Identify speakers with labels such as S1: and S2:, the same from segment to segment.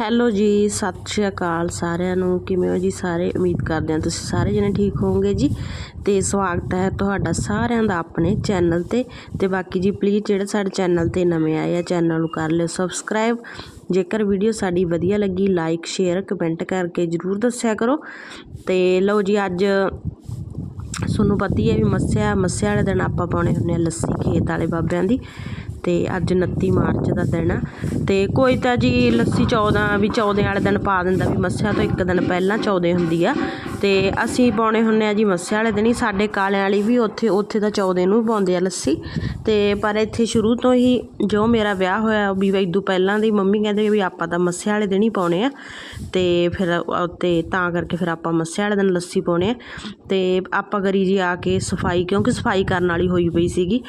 S1: Hello ਜੀ, ਸਤਿ ਸ਼੍ਰੀ ਅਕਾਲ ਸਾਰਿਆਂ ਨੂੰ। ਕਿਵੇਂ ਹੋ ਜੀ ਸਾਰੇ? ਉਮੀਦ ਕਰਦੇ ਹਾਂ ਤੁਸੀਂ ਸਾਰੇ ਜਣੇ ਠੀਕ ਹੋਵੋਗੇ ਜੀ। ਤੇ ਸਵਾਗਤ ਹੈ ਤੁਹਾਡਾ ਸਾਰਿਆਂ ਦਾ ਆਪਣੇ ਚੈਨਲ ਤੇ। ਤੇ ਬਾਕੀ ਜੀ ਪਲੀਜ਼ ਜਿਹੜੇ ਸਾਡੇ ਚੈਨਲ ਤੇ ਨਵੇਂ ਆਏ ਆ, ਚੈਨਲ ਨੂੰ ਕਰ ਲਿਓ ਸਬਸਕ੍ਰਾਈਬ ਜੇਕਰ ਵੀਡੀਓ ਸਾਡੀ ਵਧੀਆ ਲੱਗੀ ਲਾਈਕ ਸ਼ੇਅਰ ਕਮੈਂਟ ਕਰਕੇ ਜਰੂਰ ਦੱਸਿਆ ਕਰੋ। ਤੇ ਲਓ ਜੀ, ਅੱਜ ਤੁਹਾਨੂੰ ਪਤਾ ਹੀ ਹੈ ਵੀ ਮੱਸਿਆ ਮੱਸਿਆ ਵਾਲੇ ਦਿਨ ਆਪਾਂ ਪਾਉਣੇ ਹੁੰਦੇ ਆ ਲੱਸੀ ਖੇਤ ਵਾਲੇ ਬਾਬਿਆਂ ਦੀ। ਤੇ ਅੱਜ 29 ਮਾਰਚ ਦਾ ਦਿਨ ਆ। ਤੇ ਕੋਈ ਤਾਂ ਜੀ ਲੱਸੀ 14 ਵੀ 14 ਵਾਲੇ ਦਿਨ ਪਾ ਦਿੰਦਾ ਵੀ ਮੱਸਿਆ ਤੋਂ ਇੱਕ ਦਿਨ ਪਹਿਲਾਂ 14 ਹੁੰਦੀ ਆ। ਤੇ ਅਸੀਂ ਪਾਉਣੇ ਹੁੰਨੇ ਆ ਜੀ ਮੱਸਿਆ ਵਾਲੇ ਦਿਨ ਹੀ। ਸਾਡੇ ਕਾਲਿਆਂ ਵਾਲੀ ਵੀ ਉੱਥੇ ਉੱਥੇ ਤਾਂ 14 ਨੂੰ ਪਾਉਂਦੇ ਆ ਲੱਸੀ। ਤੇ ਪਰ ਇੱਥੇ ਸ਼ੁਰੂ ਤੋਂ ਹੀ ਜੋ ਮੇਰਾ ਵਿਆਹ ਹੋਇਆ ਵੀ ਇਦੋਂ ਪਹਿਲਾਂ ਦੀ ਮੰਮੀ ਕਹਿੰਦੇ ਵੀ ਆਪਾਂ ਤਾਂ ਮੱਸਿਆ ਵਾਲੇ ਦਿਨ ਹੀ ਪਾਉਣੇ ਆ। ਤੇ ਫਿਰ ਉਹ- ਤਾਂ ਕਰਕੇ ਫਿਰ ਆਪਾਂ ਮੱਸਿਆ ਵਾਲੇ ਦਿਨ ਲੱਸੀ ਪਾਉਣੇ ਆ। ਤੇ ਆਪਾਂ ਕਰੀ ਜੀ ਆ ਕੇ ਸਫ਼ਾਈ, ਕਿਉਂਕਿ ਸਫ਼ਾਈ ਕਰਨ ਵਾਲੀ ਹੋਈ ਪਈ ਸੀਗੀ।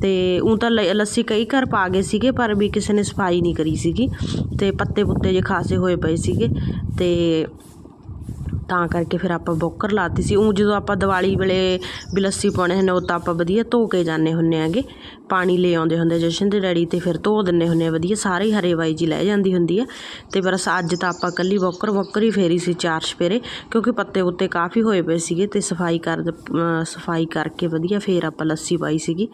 S1: ਅਤੇ ਉਹ ਤਾਂ ਲ- ਲੱਸੀ ਕਈ ਘਰ ਪਾ ਗਏ ਸੀਗੇ, ਪਰ ਵੀ ਕਿਸੇ ਨੇ ਸਫ਼ਾਈ ਨਹੀਂ ਕਰੀ ਸੀਗੀ। ਅਤੇ ਪੱਤੇ ਪੁੱਤੇ ਜੇ ਖਾਸੇ ਹੋਏ ਪਏ ਸੀਗੇ। ਅਤੇ ਤਾਂ ਕਰਕੇ ਫਿਰ ਆਪਾਂ ਬੋਕਰ ਲਾਤੀ ਸੀ। ਉਹ ਜਦੋਂ ਆਪਾਂ ਦੀਵਾਲੀ ਵੇਲੇ ਵੀ ਲੱਸੀ ਪਾਉਣੇ ਹੁੰਦੇ ਉਹ ਤਾਂ ਆਪਾਂ ਵਧੀਆ ਧੋ ਕੇ ਜਾਂਦੇ ਹੁੰਦੇ ਹੈਗੇ। ਪਾਣੀ ਲੈ ਆਉਂਦੇ ਹੁੰਦੇ ਜਸ਼ਨ ਦੇ ਡੈਡੀ ਤੇ ਫਿਰ ਧੋ ਦਿੰਦੇ ਹੁੰਦੇ ਆ ਵਧੀਆ। ਸਾਰੇ ਹੀ ਹਰੇ ਵਾਈ ਜੀ ਲੈ ਜਾਂਦੀ ਹੁੰਦੀ ਹੈ ਤੇ ਬਸ ਅੱਜ ਤਾਂ ਆਪਾਂ ਕੱਲੀ ਬੋਕਰ ਬੋਕਰ ਹੀ ਫੇਰੀ ਸੀ ਚਾਰ ਸਪੇਰੇ ਕਿਉਂਕਿ ਪੱਤੇ ਉੱਤੇ ਕਾਫੀ ਹੋਏ ਪਏ ਸੀਗੇ ਤੇ ਸਫ਼ਾਈ ਕਰ ਸਫ਼ਾਈ ਕਰਕੇ ਵਧੀਆ ਫੇਰ ਆਪਾਂ ਲੱਸੀ ਪਾਈ ਸੀਗੀ।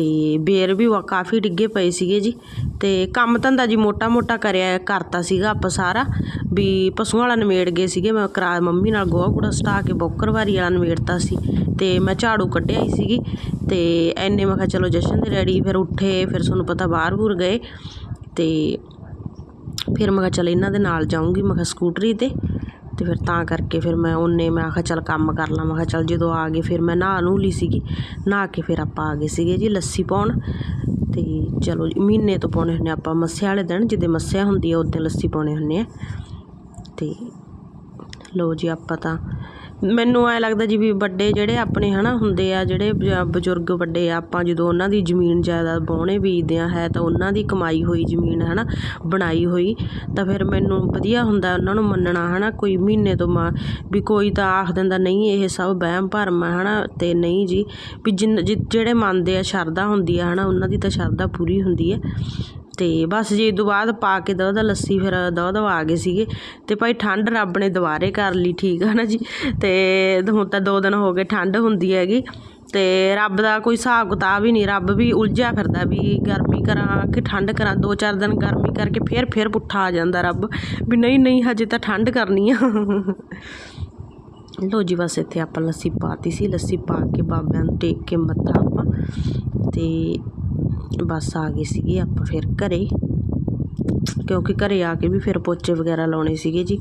S1: ਤੇ ਬੇਰ ਵੀ ਵਾ- ਕਾਫੀ ਡਿੱਗੇ ਪਏ ਸੀਗੇ ਜੀ। ਤੇ ਕੰਮ ਧੰਦਾ ਜੀ ਮੋਟਾ ਮੋਟਾ ਕਰਿਆ, ਕਰਤਾ ਸੀਗਾ ਆਪਾਂ ਸਾਰਾ। ਵੀ ਪਸ਼ੂਆਂ ਵਾਲਾ ਨਿਮੇੜ ਗਏ ਸੀਗੇ, ਮੈਂ ਕਰਾ ਮੰਮੀ ਨਾਲ ਗੋਹਾ ਕੂੜਾ ਸਟਾ ਕੇ ਬੋਕਰਵਾਰੀ ਵਾਲਾ ਨਿਮੇੜਤਾ ਸੀ। ਤੇ ਮੈਂ ਝਾੜੂ ਕੱਢਿਆ ਹੀ ਸੀਗੀ। ਤੇ ਐਨੇ ਮੈਂ ਕਿਹਾ ਚਲੋ ਜਸ਼ਨ ਦੇ ਡੈਡੀ ਫਿਰ ਉੱਠੇ, ਫਿਰ ਤੁਹਾਨੂੰ ਪਤਾ ਬਾਹਰ ਬੂਰ ਗਏ। ਤੇ ਫਿਰ ਮੈਂ ਕਿਹਾ ਚੱਲ ਇਹਨਾਂ ਦੇ ਨਾਲ ਜਾਊਂਗੀ, ਮੈਂ ਕਿਹਾ ਸਕੂਟਰੀ ਤੇ। ਤੇ ਫਿਰ ਤਾਂ ਕਰਕੇ ਫਿਰ ਮੈਂ ਉਹਨੇ, ਮੈਂ ਆਖਿਆ ਚੱਲ ਕੰਮ ਕਰ ਲਾਂ। ਮੈਂ ਕਿਹਾ ਚੱਲ ਜਦੋਂ ਆ ਗਏ ਫਿਰ ਮੈਂ ਨਹਾ ਨੂੰ ਲਈ ਸੀਗੀ। ਨਹਾ ਕੇ ਫਿਰ ਆਪਾਂ ਆ ਗਏ ਸੀਗੇ ਜੀ ਲੱਸੀ ਪਾਉਣ। ਤੇ ਚਲੋ ਜੀ, ਮਹੀਨੇ ਤੋਂ ਪਾਉਣੇ ਹੁੰਦੇ ਆਪਾਂ। ਮੱਸਿਆ ਵਾਲੇ ਦਿਨ ਜਿਹਦੇ ਮੱਸਿਆ ਹੁੰਦੀ ਆ ਉਦੋਂ ਲੱਸੀ ਪਾਉਣੇ ਹੁੰਦੇ ਆ। ਤੇ ਲਓ ਜੀ ਆਪਾਂ ਤਾਂ ਮੈਨੂੰ ਐਂ ਲੱਗਦਾ ਜੀ ਵੀ ਵੱਡੇ ਜਿਹੜੇ ਆਪਣੇ ਹੈ ਨਾ ਹੁੰਦੇ ਆ, ਜਿਹੜੇ ਬਜ਼ੁਰਗ ਵੱਡੇ ਆ, ਆਪਾਂ ਜਦੋਂ ਉਹਨਾਂ ਦੀ ਜ਼ਮੀਨ ਜਾਇਦਾਦ ਬਾਉਣੇ ਬੀਜਦੇ ਆ, ਹੈ ਤਾਂ ਉਹਨਾਂ ਦੀ ਕਮਾਈ ਹੋਈ ਜ਼ਮੀਨ ਹੈ ਨਾ ਬਣਾਈ ਹੋਈ, ਤਾਂ ਫਿਰ ਮੈਨੂੰ ਵਧੀਆ ਹੁੰਦਾ ਉਹਨਾਂ ਨੂੰ ਮੰਨਣਾ ਹੈ ਨਾ ਕੋਈ ਮਹੀਨੇ ਤੋਂ ਮਾ, ਵੀ ਕੋਈ ਤਾਂ ਆਖ ਦਿੰਦਾ, ਨਹੀਂ ਇਹ ਸਭ ਵਹਿਮ ਭਰਮ ਹੈ ਨਾ ਤੇ ਨਹੀਂ ਜੀ, ਵੀ ਜਿਨ, ਜਿ- ਜਿਹੜੇ ਮੰਨਦੇ ਆ ਸ਼ਰਧਾ ਹੁੰਦੀ ਆ ਹੈ ਨਾ ਉਹਨਾਂ ਦੀ ਤਾਂ ਸ਼ਰਧਾ ਪੂਰੀ ਹੁੰਦੀ ਹੈ ਤੇ ਬਸ ਜੀ ਤੋਂ ਬਾਅਦ ਪਾ ਕੇ ਦੁੱਧ ਲੱਸੀ ਫਿਰ ਦੁੱਧ ਆ ਗਏ ਸੀਗੇ। ਤੇ ਭਾਈ ਠੰਡ ਰੱਬ ਨੇ ਦੁਬਾਰੇ ਕਰ ਲਈ, ਠੀਕ ਹੈ ਨਾ ਜੀ? ਤੇ ਹੁਣ ਤਾਂ ਦੋ ਦਿਨ ਹੋ ਗਏ ਠੰਡ ਹੁੰਦੀ ਹੈਗੀ। ਤੇ ਰੱਬ ਦਾ ਕੋਈ ਹਿਸਾਬ ਕਿਤਾਬ ਹੀ ਨਹੀਂ, ਰੱਬ ਵੀ ਉਲਝਿਆ ਫਿਰਦਾ ਵੀ ਗਰਮੀ ਕਰਾਂ ਕਿ ਠੰਡ ਕਰਾਂ। ਦੋ ਚਾਰ ਦਿਨ ਗਰਮੀ ਕਰਕੇ ਫਿਰ ਫਿਰ ਪੁੱਠਾ ਆ ਜਾਂਦਾ ਰੱਬ ਵੀ ਨਹੀਂ ਨਹੀਂ ਹਜੇ ਤਾਂ ਠੰਡ ਕਰਨੀ ਆ। ਲੋ ਜੀ ਬਸ ਇੱਥੇ ਆਪਾਂ ਲੱਸੀ ਪਾਤੀ ਸੀ, ਲੱਸੀ ਪਾ ਕੇ ਬਾਬਿਆਂ ਨੂੰ ਟੇਕ ਕੇ ਮੱਥਾ ਆਪਾਂ। ਤੇ ਬਸ ਆ ਗਏ ਸੀਗੇ ਆਪਾਂ ਫਿਰ ਘਰੇ। ਕਿਉਂਕਿ ਘਰੇ ਆ ਕੇ ਵੀ ਫਿਰ ਪੋਚੇ ਵਗੈਰਾ ਲਾਉਣੇ ਸੀਗੇ ਜੀ।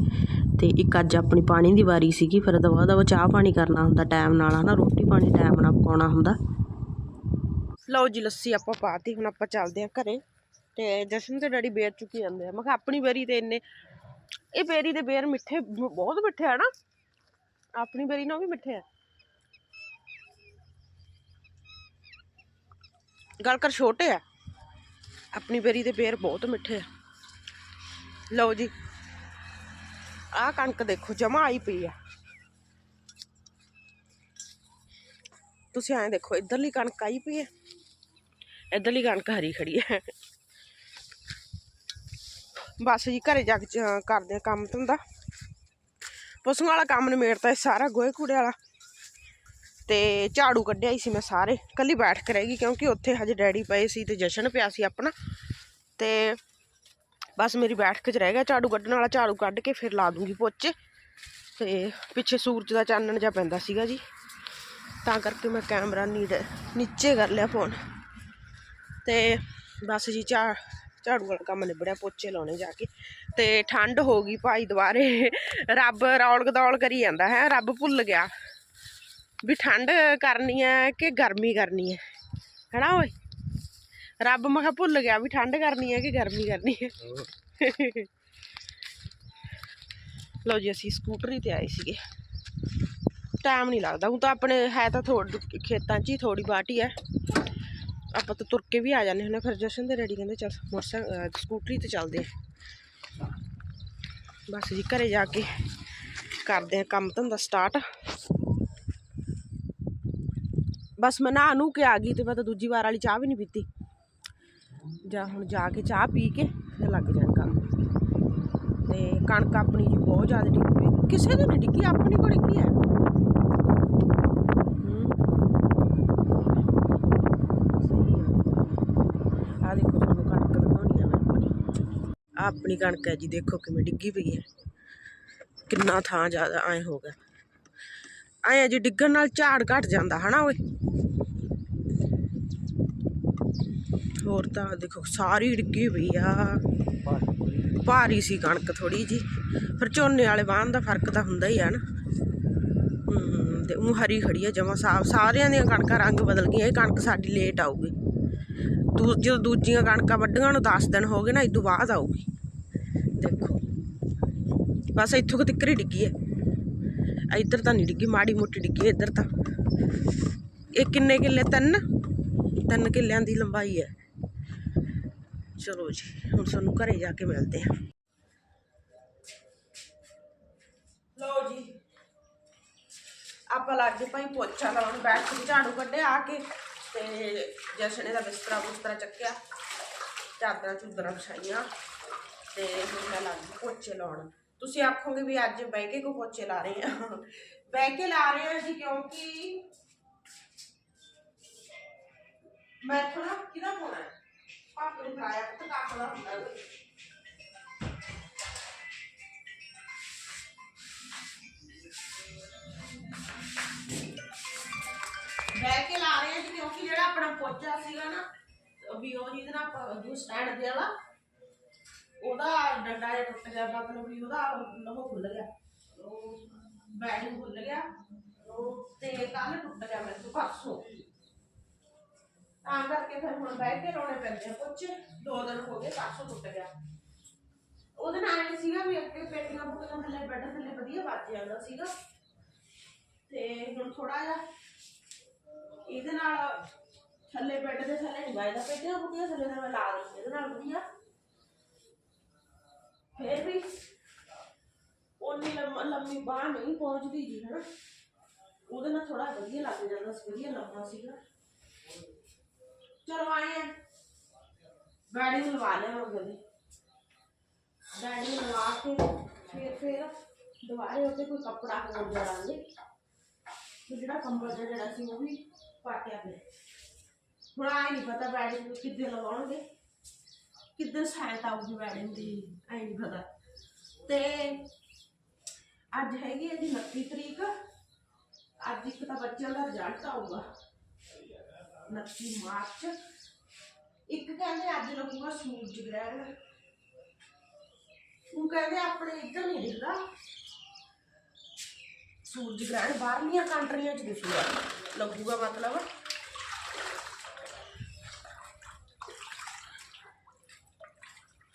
S1: ਤੇ ਇੱਕ ਅੱਜ ਆਪਣੀ ਪਾਣੀ ਦੀ ਵਾਰੀ ਸੀਗੀ, ਫਿਰ ਦਵਾ ਦਵਾ ਚਾਹ ਪਾਣੀ ਕਰਨਾ ਹੁੰਦਾ ਟਾਈਮ ਨਾਲ, ਹਨਾ? ਰੋਟੀ ਪਾਣੀ ਟਾਈਮ ਨਾਲ ਪਾਉਣਾ ਹੁੰਦਾ। ਲਓ ਜੀ, ਲੱਸੀ ਆਪਾਂ ਪਾਤੀ, ਹੁਣ ਆਪਾਂ ਚੱਲਦੇ ਆ ਘਰੇ। ਤੇ ਜਸ਼ਨ ਤੇ ਡੈਡੀ ਬੇਰ ਚੁੱਕੀ ਜਾਂਦੇ ਆ। ਮੈਂ ਕਿਹਾ ਆਪਣੀ ਬੇਰੀ ਤੇ ਇੰਨੇ ਇਹ ਬੇਰੀ ਦੇ ਬੇਰ ਮਿੱਠੇ, ਬਹੁਤ ਮਿੱਠੇ ਆ ਨਾ। ਆਪਣੀ ਬੇਰੀ ਨਾਲ ਵੀ ਮਿੱਠੇ ਆ। ਗਲਕਰ ਛੋਟੇ ਆ। ਆਪਣੀ ਬੇਰੀ ਦੇ ਬੇਰ ਬਹੁਤ ਮਿੱਠੇ ਆ। ਲਓ ਜੀ, ਆਹ ਕਣਕ ਦੇਖੋ, ਜਮਾ ਆਈ ਪਈ ਆ। ਤੁਸੀਂ ਐਂ ਦੇਖੋ, ਇਧਰਲੀ ਕਣਕ ਆਈ ਪਈ ਹੈ ਇਧਰਲੀ ਕਣਕ ਹਰੀ ਖੜੀ ਹੈ ਬਸ ਜੀ, ਘਰੇ ਜਾ ਕੇ ਕਰਦੇ ਆ ਕੰਮ ਧੰਦਾ। ਪਸ਼ੂਆਂ ਵਾਲਾ ਕੰਮ ਨਿਮੇੜਤਾ ਸੀ ਸਾਰਾ ਗੋਹੇ ਕੂੜੇ ਵਾਲਾ। ਤੇ ਝਾੜੂ ਕੱਢਿਆ ਹੀ ਸੀ ਮੈਂ ਸਾਰੇ। ਕੱਲੀ ਬੈਠ ਕੇ ਰਹਿ ਗਈ ਕਿਉਂਕਿ ਉੱਥੇ ਹਜੇ ਡੈਡੀ ਪਏ ਸੀ ਤੇ ਜਸ਼ਨ ਪਿਆ ਸੀ ਆਪਣਾ। ਤੇ ਬਸ ਮੇਰੀ ਬੈਠਕ ਚ ਰਹਿ ਗਿਆ। ਝਾੜੂ ਕੱਢਣ ਵਾਲਾ ਝਾੜੂ ਕੱਢ ਕੇ ਫਿਰ ਲਾ ਦੂੰਗੀ ਪੋਚੇ। ਤੇ ਪਿੱਛੇ ਸੂਰਜ ਦਾ ਚਾਨਣ ਜਿਹਾ ਪੈਂਦਾ ਸੀਗਾ ਜੀ। ਤਾਂ ਕਰਕੇ ਮੈਂ ਕੈਮਰਾ ਨੀਡ ਨੀਚੇ ਕਰ ਲਿਆ ਫੋਨ ਤੇ ਬਸ ਜੀ ਝਾ, ਝਾੜੂ ਵਾਲਾ ਕੰਮ ਨਿਬੜਿਆ ਪੋਚੇ ਲਾਉਣੇ ਜਾ ਕੇ। ਤੇ ਠੰਡ ਹੋ ਗਈ ਭਾਈ ਦੁਬਾਰੇ। ਰੱਬ ਰੌਲ ਗਦੌਲ ਕਰੀ ਜਾਂਦਾ, ਹੈ? ਰੱਬ ਭੁੱਲ ਗਿਆ। ਵੀ ਠੰਡ ਕਰਨੀ ਹੈ ਕਿ ਗਰਮੀ ਕਰਨੀ ਹੈ? ਹੈਨਾ ਓਏ? ਰੱਬ ਮੈਂ ਕਿਹਾ ਭੁੱਲ ਗਿਆ ਵੀ ਠੰਡ ਕਰਨੀ ਹੈ ਕਿ ਗਰਮੀ ਕਰਨੀ ਹੈ? ਲਓ ਜੀ, ਅਸੀਂ ਸਕੂਟਰੀ ਤੇ ਆਏ ਸੀਗੇ। ਟਾਈਮ ਨਹੀਂ ਲੱਗਦਾ। ਹੁਣ ਤਾਂ ਆਪਣੇ ਹੈ ਤਾਂ ਥੋੜੀ ਖੇਤਾਂ 'ਚ ਹੀ ਥੋੜੀ ਬਾਟੀ ਹੈ। ਆਪਾਂ ਤਾਂ ਤੁਰ ਕੇ ਵੀ ਆ ਜਾਂਦੇ ਹੁੰਦੇ ਫਿਰ ਜਸ਼ਨ ਦੇ ਰੈਡੀ ਕਹਿੰਦੇ, ਚੱਲ ਮੋਟਰਸਾਈਕਲ ਸਕੂਟਰੀ ਤੇ ਚੱਲਦੇ ਆ ਬਸ ਜੀ, ਘਰੇ ਜਾ ਕੇ ਕਰਦੇ ਆ ਕੰਮ ਧੰਦਾ ਸਟਾਰਟ ਬਸ ਮੈਂ ਨਹਾ ਨੂੰ ਕੇ ਆ ਗਈ ਤੇ ਮੈਂ ਤਾਂ ਦੂਜੀ ਵਾਰ ਵਾਲੀ ਚਾਹ ਵੀ ਨਹੀਂ ਪੀਤੀ। ਜਾਂ ਹੁਣ ਜਾ ਕੇ ਚਾਹ ਪੀ ਕੇ ਫਿਰ ਲੱਗ ਜਾਣਾ ਕੰਮ। ਤੇ ਕਣਕ ਆਪਣੀ ਜੀ ਬਹੁਤ ਜ਼ਿਆਦਾ ਡਿੱਗੀ ਕਿਸੇ ਦੀ ਨਹੀਂ ਡਿੱਗੀ, ਆਪਣੀ ਕੋਲ ਡਿੱਗੀ ਹੈ ਆ। ਆਹ ਦੇਖੋ ਤੁਹਾਨੂੰ ਕਣਕ ਦਿਖਾਉਣੀ ਆ ਮੈਂ ਆਪਣੀ। ਆਹ ਆਪਣੀ ਕਣਕ ਹੈ ਜੀ, ਦੇਖੋ ਕਿਵੇਂ ਡਿੱਗੀ ਪਈ ਹੈ। ਕਿੰਨਾ ਥਾਂ ਜ਼ਿਆਦਾ ਐ ਹੋ ਗਿਆ। ਐ ਜੀ, ਡਿੱਗਣ ਨਾਲ ਝਾੜ ਘਟ ਜਾਂਦਾ, ਹਨਾ ਓਏ? ਹੋਰ ਤਾਂ ਦੇਖੋ, ਸਾਰੀ ਡਿੱਗੀ ਹੋਈ ਆ। ਭਾਰੀ ਸੀ ਕਣਕ ਥੋੜੀ ਜੀ ਫਿਰ ਝੋਨੇ ਵਾਲੇ ਵਾਹਨ ਦਾ ਫ਼ਰਕ ਤਾਂ ਹੁੰਦਾ ਹੀ ਆ ਨਾ। ਹੂੰ, ਤੇ ਉਹ ਹਰੀ ਖੜੀ ਆ ਜਮਾ ਸਾਫ਼। ਸਾਰਿਆਂ ਦੀਆਂ ਕਣਕਾਂ ਰੰਗ ਬਦਲ ਗਈਆਂ, ਇਹ ਕਣਕ ਸਾਡੀ ਲੇਟ ਆਊਗੀ। ਦੂ, ਜਦੋਂ ਦੂਜੀਆਂ ਕਣਕਾਂ ਵੱਢੀਆਂ ਨੂੰ 10 ਦਿਨ ਹੋ ਗਏ ਨਾ ਇਦੋਂ ਬਾਅਦ ਆਊਗੀ। ਦੇਖੋ। ਬਸ ਇੱਥੋਂ ਕੁ ਤਿੱਕਰ ਹੀ ਡਿੱਗੀ ਹੈ ਇੱਧਰ ਤਾਂ ਨਹੀਂ ਡਿੱਗੀ, ਮਾੜੀ ਮੋਟੀ ਡਿੱਗੀ ਇੱਧਰ ਤਾਂ। ਇਹ ਕਿੰਨੇ ਕਿੱਲੇ? ਤਿੰਨ। ਤਿੰਨ ਕਿੱਲਿਆਂ ਦੀ ਲੰਬਾਈ ਹੈ ਚਲੋ ਜੀ ਹੁਣ ਸਾਨੂੰ ਘਰੇ ਜਾ ਕੇ ਮਿਲਦੇ ਹਾਂ ਲਓ ਜੀ ਆਪਾਂ ਲੱਗ ਗਏ ਭਾਈ ਪੋਚਾ ਲਾਉਣ ਬੈਠ ਕੇ ਝਾੜੂ ਕੱਢਿਆ ਆ ਕੇ ਤੇ ਜਸ਼ਨੇ ਦਾ ਬਿਸਤਰਾ ਬੁਸਤਰਾ ਚੱਕਿਆ ਚਾਦਰਾਂ ਚੁਦਰਾਂ ਵਿਛਾਈਆਂ ਤੇ ਹੁਣ ਮੈਂ ਲੱਗ ਗਈ ਪੋਚੇ ਲਾਉਣ ਤੁਸੀਂ ਆਖੋਗੇ ਵੀ ਅੱਜ ਬਹਿ ਕੇ ਕੋ ਪੋਚੇ ਲਾ ਰਹੇ ਆ ਬਹਿ ਕੇ ਲਾ ਰਹੇ ਆ ਜੀ ਕਿਉਂਕਿ ਮੈਂ ਥੋੜਾ ਕਿਹਦਾ ਫੋਨ ਹੈ ਪਾਪੇ ਨੇ ਪੁੱਤ ਕੰਮ ਦਾ ਹੁੰਦਾ ਵਾ। ਬਹਿ ਕੇ ਲਾ ਰਹੇ ਆ ਜੀ, ਕਿਉਂਕਿ ਜਿਹੜਾ ਆਪਣਾ ਪੋਚਾ ਸੀਗਾ ਨਾ, ਵੀ ਉਹ ਜਿਹਦੇ ਨਾਲ ਆਪਾਂ ਸਟੈਂਡ ਦੇ ਵਾਲਾ ਉਹਦਾ ਡੰਡਾ ਜਿਹਾ ਟੁੱਟ ਗਿਆ, ਮਤਲਬ ਵੀ ਉਹਦਾ ਉਹ ਖੁੱਲ ਗਿਆ ਉਹ ਬੈਡਿੰਗ ਖੁੱਲ ਗਿਆ ਉਹ ਤੇ ਕੱਲ ਟੁੱਟ ਗਿਆ ਮੇਰੇ ਤੋਂ, ਪਰਸੋਂ ਤਾਂ ਕਰਕੇ ਫਿਰ ਹੁਣ ਬਹਿ ਕੇ ਲਾਉਣੇ ਪੈਂਦੇ ਆ। ਕੁਛ ਦੋ ਦਿਨ ਹੋ ਗਏ, ਪਰਸੋਂ ਟੁੱਟ ਗਿਆ। ਉਹਦੇ ਨਾਲ ਇਹ ਸੀਗਾ ਵੀ ਅੱਗੇ ਪੇਟੀਆਂ ਪੁੱਟੀਆਂ ਥੱਲੇ, ਬੈੱਡ ਥੱਲੇ ਵਧੀਆ ਵੱਜ ਜਾਂਦਾ ਸੀਗਾ। ਤੇ ਹੁਣ ਥੋੜਾ ਜਿਹਾ ਇਹਦੇ ਨਾਲ ਥੱਲੇ ਬੈੱਡ ਦੇ ਥੱਲੇ ਨਹੀਂ ਵੱਜਦਾ, ਪੇਟੀਆਂ ਪੁੱਟੀਆਂ ਥੱਲੇ ਤਾਂ ਮੈਂ ਲਾ ਦਿੰਦੀ ਇਹਦੇ ਨਾਲ ਵਧੀਆ। ਫਿਰ ਵੀ ਉਨੀ ਲੰਮੀ ਬਾਹ ਨਹੀਂ ਪਹੁੰਚਦੀ ਜੀ, ਹਨਾ। ਉਹਦੇ ਨਾਲ ਥੋੜਾ ਵਧੀਆ ਲੱਗ ਜਾਂਦਾ ਸੀ, ਵਧੀਆ ਲੰਮਾ ਸੀਗਾ। ਚਲੋ ਆਏ ਆ। ਨੂੰ ਲਵਾ ਲਿਆ ਉਹ ਗਲੀ। ਨੂੰ ਲਵਾ ਕੇ ਫਿਰ ਫਿਰ ਦੁਬਾਰੇ ਉੱਤੇ ਕੋਈ ਕੱਪੜਾ ਹੋਰ ਜੜਾਂਗੇ ਤੇ ਜਿਹੜਾ ਕੰਬਲ ਜਿਹੜਾ ਸੀ ਉਹ ਵੀ ਪਾਟਿਆ ਪਿਆ ਹੁਣ ਆਏ ਨਹੀਂ ਪਤਾ ਬੈਡਿੰਗ ਨੂੰ ਕਿੱਦਾਂ ਲਵਾਉਣਗੇ। ਕਿੱਦਾਂ ਸਹਾਇਤਾ ਆਊਗੀ ਵੈਡਿੰਗ ਦੀ ਐ ਨਹੀਂ ਪਤਾ। ਤੇ ਅੱਜ ਹੈਗੀ ਇਹਦੀ ਜੀ 29 ਤਰੀਕ। ਅੱਜ ਇੱਕ ਤਾਂ ਬੱਚਿਆਂ ਦਾ ਰਿਜ਼ਲਟ ਆਊਗਾ। 29 ਮਾਰਚ ਇੱਕ ਕਹਿੰਦੇ ਅੱਜ ਲੱਗੂਗਾ ਸੂਰਜ ਗ੍ਰਹਿਣ ਉਹ ਕਹਿੰਦੇ ਆਪਣੇ ਇੱਧਰ ਨਹੀਂ ਦਿਖਦਾ ਸੂਰਜ ਗ੍ਰਹਿਣ ਬਾਹਰਲੀਆਂ ਕੰਟਰੀਆਂ 'ਚ ਦਿਖੂਗਾ ਲੱਗੂਗਾ ਮਤਲਬ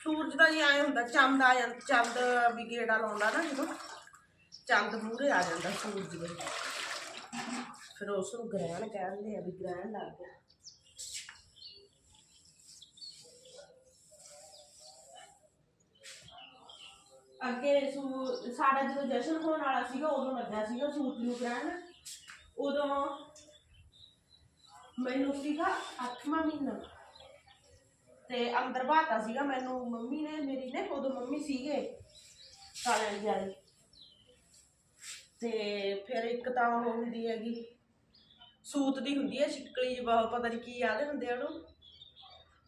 S1: ਸੂਰਜ ਦਾ ਜੀ ਆਏ ਹੁੰਦਾ ਚੰਦ ਆ ਜਾਂਦਾ ਚੰਦ ਵੀ ਗੇੜਾ ਲਾਉਂਦਾ ਨਾ ਜਦੋਂ ਚੰਦ ਮੂਹਰੇ ਆ ਜਾਂਦਾ ਸੂਰਜ ਦੇ ਫਿਰ ਉਸ ਨੂੰ ਗ੍ਰਹਿਣ ਕਹਿੰਦੇ ਆ ਵੀ ਗ੍ਰਹਿਣ ਲੱਗ ਗਿਆ। ਅੱਗੇ ਸੂ, ਸਾਡਾ ਜਦੋਂ ਜਸ਼ਨ ਹੋਣ ਵਾਲਾ ਸੀਗਾ, ਉਦੋਂ ਲੱਗਾ ਸੀਗਾ ਸੂਰਜ ਨੂੰ ਗ੍ਰਹਿਣ। ਉਦੋਂ ਮੈਨੂੰ ਸੀਗਾ 8ਵਾਂ ਮਹੀਨਾ। ਤੇ ਅੰਦਰ ਬਾਤਾ ਸੀਗਾ ਮੈਨੂੰ, ਮੰਮੀ ਨੇ, ਮੇਰੀ ਨੇ, ਉਦੋਂ ਮੰਮੀ ਸੀਗੇ ਕਾਲੇ ਜਾਰੀ ਤੇ ਫਿਰ ਇੱਕ ਤਾਂ ਹੁੰਦੀ ਹੈਗੀ ਸੂਤ ਦੀ ਹੁੰਦੀ ਹੈ ਛਿੱਕਲੀ ਬਹੁਤ, ਪਤਾ ਨਹੀਂ ਕੀ ਆਦੇ ਹੁੰਦੇ ਆ ਉਹਨੂੰ?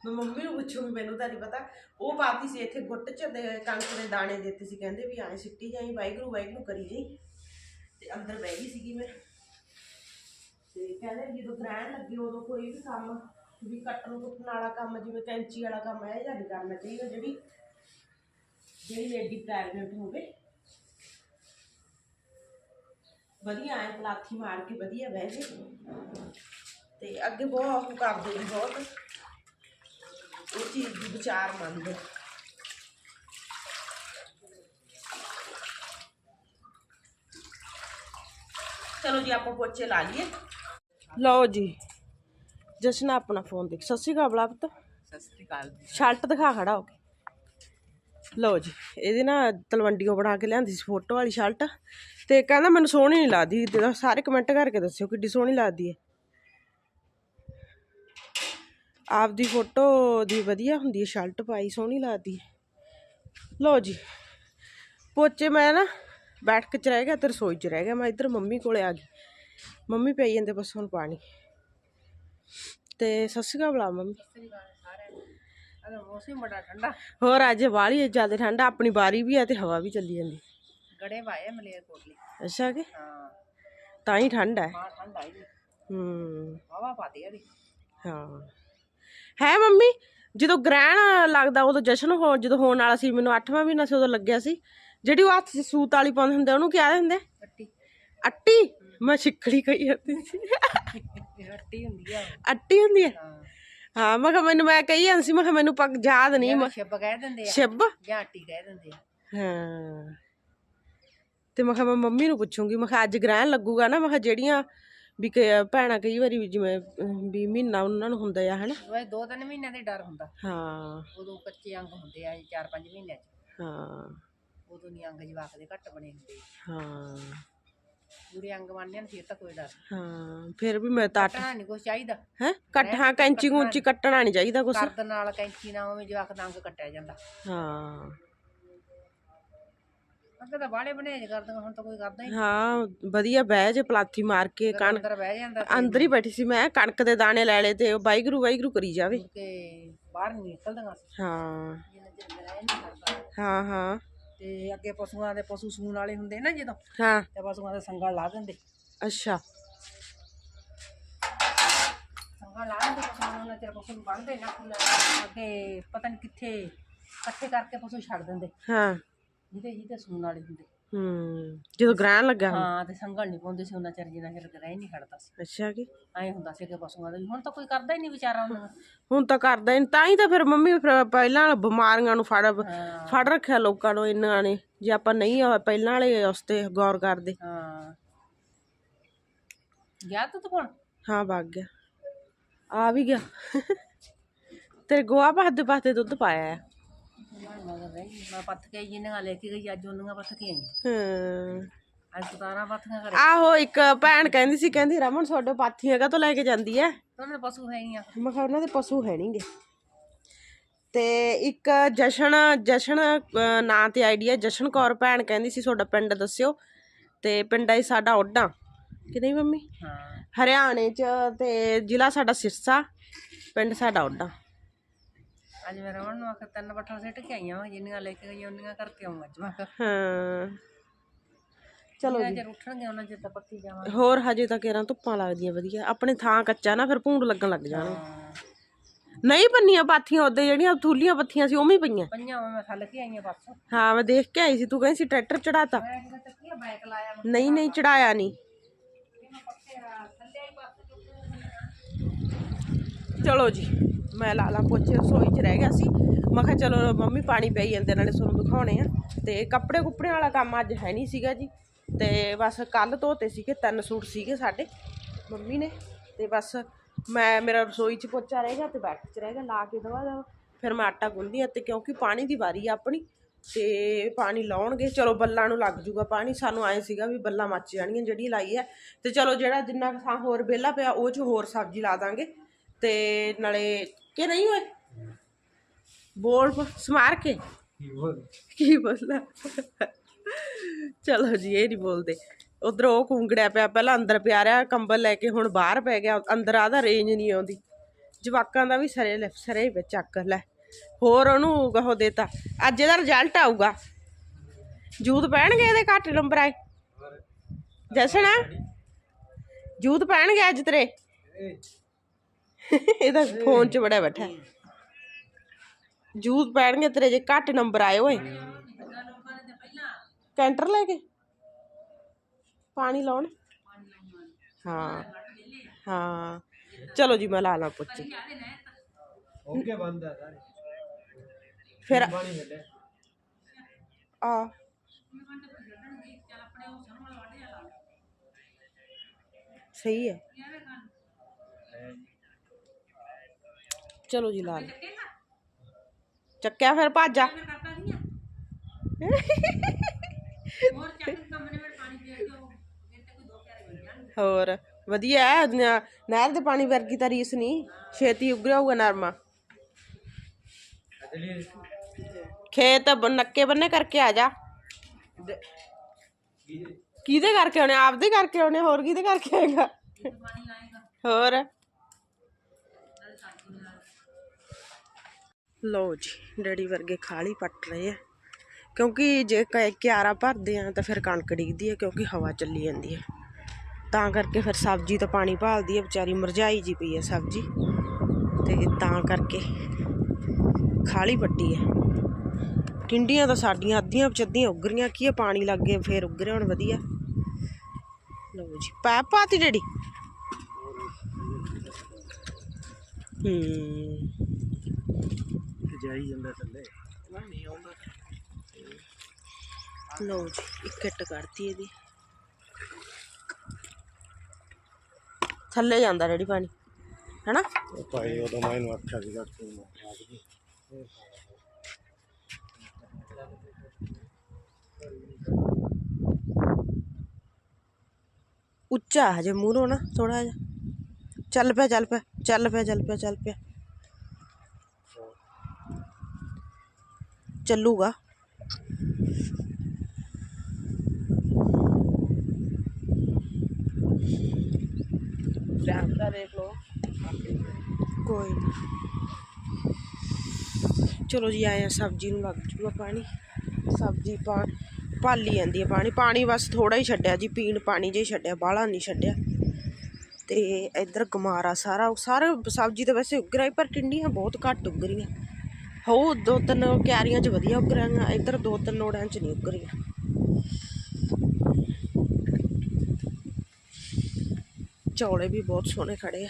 S1: ਮੈਂ ਮੰਮੀ ਨੂੰ ਪੁੱਛੂਗੀ ਮੈਨੂੰ ਤਾਂ ਨਹੀਂ ਪਤਾ। ਉਹ ਪਾਤੀ ਸੀ ਇੱਥੇ ਗੁੱਟ ਚ ਤੇ ਕਣਕ ਦੇ ਦਾਣੇ ਦਿੱਤੇ ਸੀ, ਕਹਿੰਦੇ ਵੀ ਐਂ ਸਿੱਟੀ ਜਾਈ, ਵਾਹਿਗੁਰੂ ਵਾਹਿਗੁਰੂ ਕਰੀ ਜਾਈ। ਤੇ ਅੰਦਰ ਬਹਿ ਗਈ ਸੀਗੀ ਮੈਂ। ਤੇ ਕਹਿੰਦੇ ਜਦੋਂ ਗ੍ਰਹਿਣ ਲੱਗੇ, ਉਦੋਂ ਕੋਈ ਵੀ ਕੰਮ, ਵੀ ਕੱਟਣ ਕੁੱਟਣ ਵਾਲਾ ਕੰਮ, ਜਿਵੇਂ ਕੈਂਚੀ ਵਾਲਾ ਕੰਮ ਹੈ ਜਾਂ ਨਹੀਂ ਕਰਨਾ ਚਾਹੀਦਾ ਜਿਹੜੀ ਜਿਹੜੀ ਲੇਡੀ ਪ੍ਰੈਗਨੈਂਟ ਹੋਵੇ। ਵਧੀਆ ਐ ਪਲਾਥੀ ਮਾਰ ਕੇ ਵਧੀਆ ਬਹਿ ਜੇ। ਤੇ ਅੱਗੇ ਬਹੁਤ ਉਹ ਕਰਦੇ ਜੀ ਬਹੁਤ। ਉਹ ਚੀਜ਼ ਦੀ ਵਿਚਾਰ ਮੰਨਦੇ। ਚਲੋ ਜੀ ਆਪਾਂ ਪੋਚੇ ਲਾ ਲਈਏ। ਲਓ ਜੀ ਜਸ਼ਨ ਆਪਣਾ ਫੋਨ ਦੇਖ। ਸਤਿ ਸ਼੍ਰੀ ਅਕਾਲ ਬਲਾ ਪੁੱਤ।
S2: ਸਤਿ ਸ੍ਰੀ ਅਕਾਲ ਜੀ।
S1: ਸ਼ਰਟ ਦਿਖਾ ਖੜਾ ਹੋ ਕੇ। ਲਓ ਜੀ, ਇਹਦੀ ਨਾ ਤਲਵੰਡੀਓ ਬਣਾ ਕੇ ਲਿਆਂਦੀ ਸੀ ਫੋਟੋ ਵਾਲੀ ਸ਼ਰਟ ਤੇ ਕਹਿੰਦਾ ਮੈਨੂੰ ਸੋਹਣੀ ਨਹੀਂ ਲੱਗਦੀ, ਤੇ ਸਾਰੇ ਕਮੈਂਟ ਕਰਕੇ ਦੱਸਿਓ ਕਿੱਡੀ ਸੋਹਣੀ ਲੱਗਦੀ ਹੈ ਆਪਦੀ ਫੋਟੋ ਦੀ ਵਧੀਆ ਹੁੰਦੀ ਹੈ ਸ਼ਰਟ ਪਾਈ ਸੋਹਣੀ ਲੱਗਦੀ ਹੈ ਲਓ ਜੀ, ਪੋਚੇ ਮੈਂ ਨਾ ਬੈਠਕ ਚ ਰਹਿ ਗਿਆ ਤੇ ਰਸੋਈ ਚ ਰਹਿ ਗਿਆ, ਮੈਂ ਇੱਧਰ ਮੰਮੀ ਕੋਲੇ ਆ ਗਈ। ਮੰਮੀ ਪਈ ਜਾਂਦੇ ਬਸ ਹੁਣ ਪਾਣੀ। ਤੇ ਸਤਿ ਸ਼੍ਰੀ ਅਕਾਲ ਬੁਲਾ ਮੰਮੀ।
S2: ਮੌਸਮ ਬੜਾ ਠੰਡਾ।
S1: ਹੋਰ ਅੱਜ ਵਾਲੀ ਜ਼ਿਆਦਾ ਠੰਡ ਆ, ਆਪਣੀ ਬਾਰੀ ਵੀ ਆ ਤੇ ਹਵਾ ਵੀ ਚੱਲੀ ਜਾਂਦੀ।
S2: ਗੜੇ ਵਾਏ ਮਲੇਰ ਕੋਟਲੀ।
S1: ਅੱਛਾ ਕਿ?
S2: ਹਾਂ।
S1: ਤਾਂ ਹੀ ਠੰਡ ਹੈ
S2: ਠੰਡਾ ਹੀ
S1: ਹੂੰ।
S2: ਹਵਾ ਪਾਦੀ ਆ ਦੀ
S1: ਹਾਂ। ਹੈ ਮੰਮੀ ਜਦੋਂ ਗ੍ਰਹਿਣ ਲੱਗਦਾ ਉਦੋਂ ਜਸ਼ਨ ਹੋ ਜਦੋਂ ਹੋਣ ਵਾਲਾ ਸੀ ਮੈਨੂੰ 8ਵਾਂ ਮਹੀਨਾ ਸੀ ਉਦੋਂ ਲੱਗਿਆ ਸੀ। ਜਿਹੜੀ ਉਹ ਹੱਥ 'ਚ ਸੂਤ ਵਾਲੀ ਪਾਉਂਦੇ ਹੁੰਦੇ ਉਹਨੂੰ ਕੀ ਆਦੇ ਹੁੰਦੇ
S2: ਅੱਟੀ।
S1: ਅੱਟੀ? ਮੈਂ ਛਿੱਕੜੀ ਕਹੀ ਜਾਂਦੀ ਸੀ।
S2: ਅੱਟੀ ਹੁੰਦੀ ਆ।
S1: ਅੱਟੀ ਹੁੰਦੀ ਹੈ।
S2: ਹਾਂ
S1: ਮੈਂ ਕਿਹਾ ਮੈਨੂੰ ਮੈਂ ਕਹੀ ਜਾਂਦੀ ਸੀ ਮੈਂ ਕਿਹਾ ਮੈਨੂੰ ਪੱਕ ਯਾਦ ਨਹੀਂ ਮੈਂ
S2: ਸ਼ਿਬ ਕਹਿ ਦਿੰਦੇ ਆ।
S1: ਸ਼ਿਬ?
S2: ਜਾਂ ਕਹਿ ਦਿੰਦੇ ਆ।
S1: ਹਾਂ। ਤੇ ਮੈਂ ਕਿਹਾ ਮੈਂ ਮੰਮੀ ਨੂੰ ਪੁੱਛੂੰਗੀ ਮੈਂ ਕਿਹਾ ਅੱਜ ਗ੍ਰਹਿਣ ਲੱਗੂਗਾ ਨਾ ਮੈਂ ਕਿਹਾ ਜਿਹੜੀਆਂ ਵੀ ਕ- ਭੈਣਾਂ ਕਈ ਵਾਰੀ ਵੀ ਜਿਵੇਂ ਅਮ, ਵੀ ਮਹੀਨਾ ਉਹਨਾਂ ਨੂੰ ਹੁੰਦਾ ਆ ਹਨਾ?
S2: ਉਹ ਦੋ ਤਿੰਨ ਮਹੀਨਿਆਂ ਦੇ ਡਰ ਹੁੰਦਾ।
S1: ਹਾਂ।
S2: ਉਦੋਂ ਕੱਚੇ ਅੰਗ ਹੁੰਦੇ ਆ ਚਾਰ ਪੰਜ ਮਹੀਨਿਆਂ ਚ।
S1: ਹਾਂ।
S2: ਉਦੋਂ ਨਹੀਂ ਅੰਗ ਜਵਾਕ ਦੇ ਘੱਟ ਬਣੇ ਹੁੰਦੇ।
S1: ਹਾਂ।
S2: ਪੂਰੇ ਅੰਗ ਬਣਦੇ ਨੇ ਫਿਰ ਤਾਂ ਕੋਈ ਡਰ।
S1: ਹਾਂ ਫਿਰ ਵੀ ਮੈਂ ਤਾਂ
S2: ਕੱਟਣਾ ਨਹੀਂ ਕੁਛ ਚਾਹੀਦਾ।
S1: ਹੈ? ਕੱਟ ਹਾਂ ਕੈਂਚੀ ਕੂੰਚੀ ਕੱਟਣਾ ਨਹੀਂ ਚਾਹੀਦਾ ਕੁਛ।
S2: ਕਰਦ ਨਾਲ ਕੈਂਚੀ ਨਾਲ ਉਵੇਂ ਜਵਾਕ ਦਾ ਅੰਗ ਕੱਟਿਆ ਜਾਂਦਾ।
S1: ਹਾਂ।
S2: ਅੱਗੇ ਤਾਂ ਬਾੜੇ ਬਣੇ ਕਰਦੇ ਹੁਣ ਤਾਂ ਕੋਈ ਕਰਦਾ ਹੀ
S1: ਹਾਂ ਵਧੀਆ ਬਹਿ ਜੇ ਪਲਾਥੀ ਮਾਰ ਕੇ ਕਣ
S2: ਅੰਦਰ ਬਹਿ ਜਾਂਦਾ
S1: ਅੰਦਰ ਹੀ ਬੈਠੀ ਸੀ ਮੈਂ ਕਣਕ ਦੇ ਦਾਣੇ ਲੈ ਲਏ ਤੇ ਉਹ ਵਾਹਿਗੁਰੂ ਵਾਹਿਗੁਰੂ ਕਰੀ ਜਾਵੇ।
S2: ਕਿ ਬਾਹਰ ਸੀ।
S1: ਹਾਂ। ਹਾਂ ਹਾਂ।
S2: ਤੇ ਅੱਗੇ ਪਸ਼ੂਆਂ ਦੇ ਪਸ਼ੂ ਸੂਣ ਵਾਲੇ ਹੁੰਦੇ ਨਾ ਜਦੋਂ
S1: ਹਾਂ।
S2: ਤੇ ਪਸ਼ੂਆਂ ਦੇ ਸੰਗਲ ਲਾ ਦਿੰਦੇ।
S1: ਅੱਛਾ।
S2: ਸੰਗਲ ਲਾ ਦਿੰਦੇ ਪਸ਼ੂਆਂ ਨੂੰ ਉਹਨਾਂ ਚਿਰ ਪਸ਼ੂ ਨੂੰ ਬੰਨ੍ਹਦੇ ਨਾ ਅੱਗੇ ਪਤਾ ਨਹੀਂ ਕਿੱਥੇ ਇਕੱਠੇ ਕਰਕੇ ਪਸ਼ੂ ਛੱਡ ਦਿੰਦੇ।
S1: ਹਾਂ।
S2: ਜਿਹਦੇ ਜਿਹਦੇ ਸੂਣ ਵਾਲੇ ਹੁੰਦੇ।
S1: ਹੂੰ ਜਦੋਂ ਗ੍ਰਹਿਣ ਲੱਗਾ ਹੁਣ।
S2: ਹਾਂ ਤੇ ਸੰਗਲ ਨਹੀਂ ਪਾਉਂਦੇ ਸੀ ਉਹਨਾਂ ਚਿਰ ਜਿੰਨਾ ਚਿਰ ਗ੍ਰਹਿ ਨਹੀਂ ਖੜਦਾ ਸੀ।
S1: ਅੱਛਾ ਕੀ?
S2: ਐਂ ਹੁੰਦਾ ਸੀ ਕਿ ਪਸ਼ੂਆਂ ਦਾ ਵੀ ਹੁਣ ਤਾਂ ਕੋਈ ਕਰਦਾ ਹੀ ਨਹੀਂ ਵਿਚਾਰਾ ਉਹਨਾਂ ਨੂੰ
S1: ਹੁਣ ਤਾਂ ਕਰਦਾ ਹੀ ਨੀ, ਤਾਂ ਹੀ ਤਾਂ ਫਿਰ ਮੰਮੀ ਫਿਰ ਪਹਿਲਾਂ ਬਿਮਾਰੀਆਂ ਨੂੰ ਫੜ ਫੜ ਰੱਖਿਆ ਲੋਕਾਂ ਨੂੰ ਇਹਨਾਂ ਨੇ ਜੇ ਆਪਾਂ ਨਹੀਂ ਉਹ ਪਹਿਲਾਂ ਵਾਲੇ ਉਸ ਤੇ ਗੌਰ ਕਰਦੇ।
S2: ਹਾਂ। ਗਿਆ ਤੂੰ ਕੋਣ
S1: ਹਾਂ ਵਗ ਗਿਆ। ਆ ਵੀ ਗਿਆ। ਤੇ ਗੋਆ ਪਾਦੇ ਪਾਤੇ ਦੁੱਧ ਪਾਇਆ ਆ।
S2: ਮਗਰ ਰਹੀ ਮੈਂ ਪੱਥ ਕੇ ਜਿੰਨੀਆਂ ਲੈ ਕੇ ਗਈ ਅੱਜ ਉਹਨੀਆਂ ਪੱਥ ਕੇ ਆਈ
S1: ਹਾਂ।
S2: ਅੱਜ 17 ਪੱਥੀਆਂ ਕਰੇ।
S1: ਆਹੋ ਇੱਕ ਭੈਣ ਕਹਿੰਦੀ ਸੀ ਕਹਿੰਦੀ ਰਮਨ ਤੁਹਾਡੇ ਪਾਥੀਆਂ ਕਾ ਤੋਂ ਲੈ ਕੇ ਜਾਂਦੀ ਐ?
S2: ਉਹਨਾਂ ਦੇ ਪਸ਼ੂ ਹੈ ਹੀ ਆ।
S1: ਮੈਂ ਕਿਹਾ ਉਹਨਾਂ ਦੇ ਪਸ਼ੂ ਹੈ ਨਹੀਂਗੇ ਤੇ ਇੱਕ ਜਸ਼ਨ ਜਸ਼ਨ ਨਾਂ ਤੇ ਆਈਡੀਆ ਜਸ਼ਨ ਕੌਰ ਭੈਣ ਕਹਿੰਦੀ ਸੀ ਤੁਹਾਡਾ ਪਿੰਡ ਦੱਸਿਓ। ਤੇ ਪਿੰਡ ਹੈ ਸਾਡਾ ਓਡਾ ਕਿ ਨਹੀਂ ਮੰਮੀ?
S2: ਹਾਂ।
S1: ਹਰਿਆਣੇ ਚ ਤੇ ਜ਼ਿਲ੍ਹਾ ਸਾਡਾ ਸਿਰਸਾ ਪਿੰਡ ਸਾਡਾ ਓਡਾ
S2: ਅੱਜ ਮੈਂ ਰਵਣ ਨੂੰ ਆਖਿਆ ਤਿੰਨ ਪੱਠਾ ਸਿੱਟ ਕੇ ਆਈਆਂ ਵਾਂ ਜਿੰਨੀਆਂ ਲੈ ਕੇ ਗਈਆਂ ਉਹਨੀਆਂ ਕਰਕੇ ਆਉਂਗਾ ਅੱਜ। ਮੈਂ ਕਿਹਾ
S1: ਹਾਂ। ਚਲੋ
S2: ਜਿੰਨਾ ਚਿਰ ਉੱਠਣਗੇ ਉਹਨਾਂ ਚਿਰ ਤਾਂ ਪੱਤੀ ਜਾਵਾਂਗੇ।
S1: ਹੋਰ ਹਜੇ ਤਾਂ ਕਿਰਾਂ ਧੁੱਪਾਂ ਲੱਗਦੀਆਂ ਵਧੀਆ। ਆਪਣੇ ਥਾਂ ਕੱਚਾ ਨਾ ਫਿਰ ਭੂੰਡ ਲੱਗਣ ਲੱਗ ਜਾਣਗੇ
S2: ਹਾਂ।
S1: ਨਹੀਂ ਪੰਨੀਆਂ ਪਾਥੀਆਂ ਉਹਦੇ ਜਿਹੜੀਆਂ ਥੂਲੀਆਂ ਪੱਥੀਆਂ ਸੀ ਉਹ ਵੀ ਪਈਆਂ।
S2: ਪਈਆਂ ਵਾਂ ਮੈਂ ਥੱਲ ਕੇ ਆਈਆਂ ਪਰਸੋਂ
S1: ਹਾਂ ਮੈਂ ਦੇਖ ਕੇ ਆਈ ਸੀ ਤੂੰ ਕਹਿੰਦੀ ਸੀ ਟਰੈਕਟਰ ਚੜਾਤਾ
S2: ਮੈਂ ਕਿਹਾ ਚੱਕੀ ਬਾਈਕ ਲਾਇਆ ਮੈਂ
S1: ਨਹੀਂ ਨਹੀਂ ਚੜਾਇਆ ਨਹੀਂ
S2: ਪੱਕੇ ਥੱਲੇ ਆਈ ਪਾਸੇ
S1: ਚਲੋ ਜੀ, ਮੈਂ ਲਾ ਲਾ ਪੋਚੇ ਰਸੋਈ 'ਚ ਰਹਿ ਗਿਆ ਸੀ। ਮੈਂ ਕਿਹਾ ਚਲੋ ਮੰਮੀ ਪਾਣੀ ਪਈ ਜਾਂਦੇ, ਨਾਲੇ ਤੁਹਾਨੂੰ ਦਿਖਾਉਣੇ ਆ। ਤੇ ਕੱਪੜੇ ਕੁੱਪੜੇ ਵਾਲਾ ਕੰਮ ਅੱਜ ਹੈ ਨਹੀਂ ਸੀਗਾ ਜੀ। ਤੇ ਬਸ ਕੱਲ ਧੋਤੇ ਸੀਗੇ, ਤਿੰਨ ਸੂਟ ਸੀਗੇ ਸਾਡੇ, ਮੰਮੀ ਨੇ। ਤੇ ਬਸ ਮੈਂ, ਮੇਰਾ ਰਸੋਈ 'ਚ ਪੋਚਾ ਰਹਿ ਗਿਆ ਤੇ ਬੈਠ 'ਚ ਰਹਿ ਗਿਆ, ਲਾ ਕੇ ਦਵਾ ਦਵਾ। ਫਿਰ ਮੈਂ ਆਟਾ ਗੁੰਦੀ ਆ ਤੇ ਕਿਉਂਕਿ ਪਾਣੀ ਦੀ ਵਾਰੀ ਆ ਆਪਣੀ, ਤੇ ਪਾਣੀ ਲਾਉਣਗੇ। ਚਲੋ ਬੱਲਾਂ ਨੂੰ ਲੱਗ ਜੂਗਾ ਪਾਣੀ, ਸਾਨੂੰ ਆਏ ਸੀਗਾ ਵੀ ਬੱਲਾਂ ਮੱਚ ਜਾਣਗੀਆਂ ਜਿਹੜੀ ਲਾਈ ਹੈ। ਤੇ ਚਲੋ ਜਿਹੜਾ ਜਿੰਨਾ ਕੁ ਹੋਰ ਵਿਹਲਾ ਪਿਆ, ਉਹ 'ਚ ਹੋਰ ਸਬਜ਼ੀ ਲਾ ਦਾਂਗੇ। ਤੇ ਨਾਲੇ ਕਿ ਨਹੀਂ ਓਏ ਬੋਲ ਸਮਾਰ ਕੇ। ਕੀ ਬੋਲਦਾ ਚਲੋ ਜੀ ਇਹ ਨਹੀਂ ਬੋਲਦੇ। ਉਧਰ ਉਹ ਕੁੰਗੜਿਆ ਪਿਆ ਪਹਿਲਾਂ ਅੰਦਰ ਪਿਆ ਰਿਹਾ ਕੰਬਲ ਲੈ ਕੇ ਹੁਣ ਬਾਹਰ ਪੈ ਗਿਆ। ਅੰਦਰ ਆਦਾ ਰੇਂਜ ਨਹੀਂ ਆਉਂਦੀ। ਜਵਾਕਾਂ ਦਾ ਵੀ ਸਰੇ ਲੈ ਸਰੇ ਵਿੱਚ ਚੱਕ ਲੈ। ਹੋਰ ਉਹਨੂੰ ਉਹ ਦੇਤਾ। ਅੱਜ ਇਹਦਾ ਰਿਜ਼ਲਟ ਆਊਗਾ। ਜੂਤ ਪੈਣਗੇ ਇਹਦੇ ਘੱਟ ਨੰਬਰ ਆਏ ਜਸਣਾ ਜੂਤ ਪੈਣਗੇ ਅੱਜ ਤੇਰੇ? ਇਹਦਾ ਫੋਨ 'ਚ ਬੜਾ ਬੈਠਾ। ਜੂਤ ਪੈਣਗੇ ਤੇਰੇ ਜੇ ਘੱਟ ਨੰਬਰ ਆਏ ਓਏ। ਕੈਂਟਰ ਲੈ ਕੇ। ਪਾਣੀ ਲਾਉਣ। ਹਾਂ ਹਾਂ। ਚਲੋ ਜੀ ਮੈਂ ਲਾ ਲਾ ਪੁੱਛ।
S3: ਓਕੇ ਬੰਦ ਹੈ ਸਾਰੇ।
S1: ਫਿਰ ਆ। ਸਹੀ ਹੈ। ਚਲੋ ਜੀ ਲਾ ਲਓ। ਚੱਕਿਆ ਫਿਰ ਭਾਜਾ। ਹੋਰ ਵਧੀਆ ਹੈ, ਨਹਿਰ ਦੇ ਪਾਣੀ ਵਰਗੀ ਤਾਂ ਰੀਸ ਨਹੀਂ ਛੇਤੀ ਉਗਰਿਆ ਹੋਊਗਾ ਨਰਮਾ। ਖੇਤ ਨੱਕੇ ਬੰਨੇ ਕਰਕੇ ਆ ਜਾ। ਕਿਹਦੇ ਕਰਕੇ ਆਉਣੇ? ਆਪਦੇ ਕਰਕੇ ਆਉਣੇ ਹੋਰ ਕਿਹਦੇ ਕਰਕੇ ਆਏਗਾ? ਹੋਰ? ਲਓ ਜੀ, ਡੈਡੀ ਵਰਗੇ ਖਾਲੀ ਪੱਟ ਰਹੇ ਆ। ਕਿਉਂਕਿ ਜੇ ਕਿਆਰਾ ਭਰਦੇ ਆ ਤਾਂ ਫਿਰ ਕਣਕ ਡਿੱਗਦੀ ਹੈ ਕਿਉਂਕਿ ਹਵਾ ਚੱਲੀ ਜਾਂਦੀ ਹੈ ਤਾਂ ਕਰਕੇ ਫਿਰ ਸਬਜ਼ੀ ਤਾਂ ਪਾਣੀ ਭਾਲਦੀ ਹੈ ਵਿਚਾਰੀ ਮੁਰਝਾਈ ਜੀ ਪਈ ਹੈ ਸਬਜ਼ੀ। ਤੇ ਤਾਂ ਕਰਕੇ ਖਾਲੀ ਪੱਟੀ ਹੈ ਟਿੰਡੀਆਂ ਤਾਂ ਸਾਡੀਆਂ ਅੱਧੀਆਂ ਪਚੱਧੀਆਂ ਉੱਗ ਰਹੀਆਂ ਕੀ ਹੈ ਪਾਣੀ ਲੱਗ ਗਿਆ, ਫੇਰ ਉੱਗ ਹੁਣ ਵਧੀਆ। ਲਓ ਜੀ ਪੈਪ ਪਾਤੀ ਡੈਡੀ? ਹੂੰ।
S3: ਜਾਈ ਜਾਂਦਾ ਥੱਲੇ
S1: ਲਓ ਜੀ ਇੱਕ ਇੱਟ ਕੱਢਤੀ ਇਹਦੀ ਥੱਲੇ ਜਾਂਦਾ ਡੈਡੀ ਪਾਣੀ ਹੈਨਾ
S3: ਉਹ ਭਾਈ ਉਦੋਂ ਮੈਂ ਇਹਨੂੰ ਆਖਿਆ ਸੀਗਾ ਤੂੰ ਆਖ ਜੀ
S1: ਉੱਚਾ ਹਜੇ ਮੂਹਰੋਂ ਨਾ ਥੋੜਾ ਜਿਹਾ ਚੱਲ ਪਿਆ ਚੱਲ ਪਿਆ ਚੱਲ ਪਿਆ ਚੱਲ ਪਿਆ ਚੱਲ ਪਿਆ ਚੱਲੂਗਾ। ਦਾ ਦੇਖ ਲਓ। ਕੋਈ ਨੀ। ਚਲੋ ਜੀ ਆਏ ਆ ਸਬਜ਼ੀ ਨੂੰ ਲੱਗ ਜੂਗਾ ਪਾਣੀ। ਸਬਜ਼ੀ ਪਾ ਭਾਲੀ ਜਾਂਦੀ ਹੈ ਪਾਣੀ। ਪਾਣੀ ਬਸ ਥੋੜਾ ਹੀ ਛੱਡਿਆ ਜੀ ਪੀਣ ਪਾਣੀ ਹੀ ਛੱਡਿਆ ਬਾਹਲਾ ਨਹੀਂ ਛੱਡਿਆ। ਤੇ ਇੱਧਰ ਗਮਾਰਾ ਸਾਰਾ ਸਾਰਾ ਸਬਜ਼ੀ ਤਾਂ ਵੈਸੇ ਉੱਗ ਰਹੀ ਪਰ ਟਿੰਡੀਆਂ ਬਹੁਤ ਘੱਟ ਉੱਗ ਰਹੀਆਂ। ਹੋ ਦੋ ਤਿੰਨ ਕਿਆਰੀਆਂ 'ਚ ਵਧੀਆ ਉੱਗ ਰਹੀਆਂ ਇੱਧਰ ਦੋ ਤਿੰਨ ਨੋੜਾਂ 'ਚ ਨਹੀਂ ਉੱਗ ਰਹੀਆਂ ਚੌਲੇ ਵੀ ਬਹੁਤ ਸੋਹਣੇ ਖੜੇ ਆ।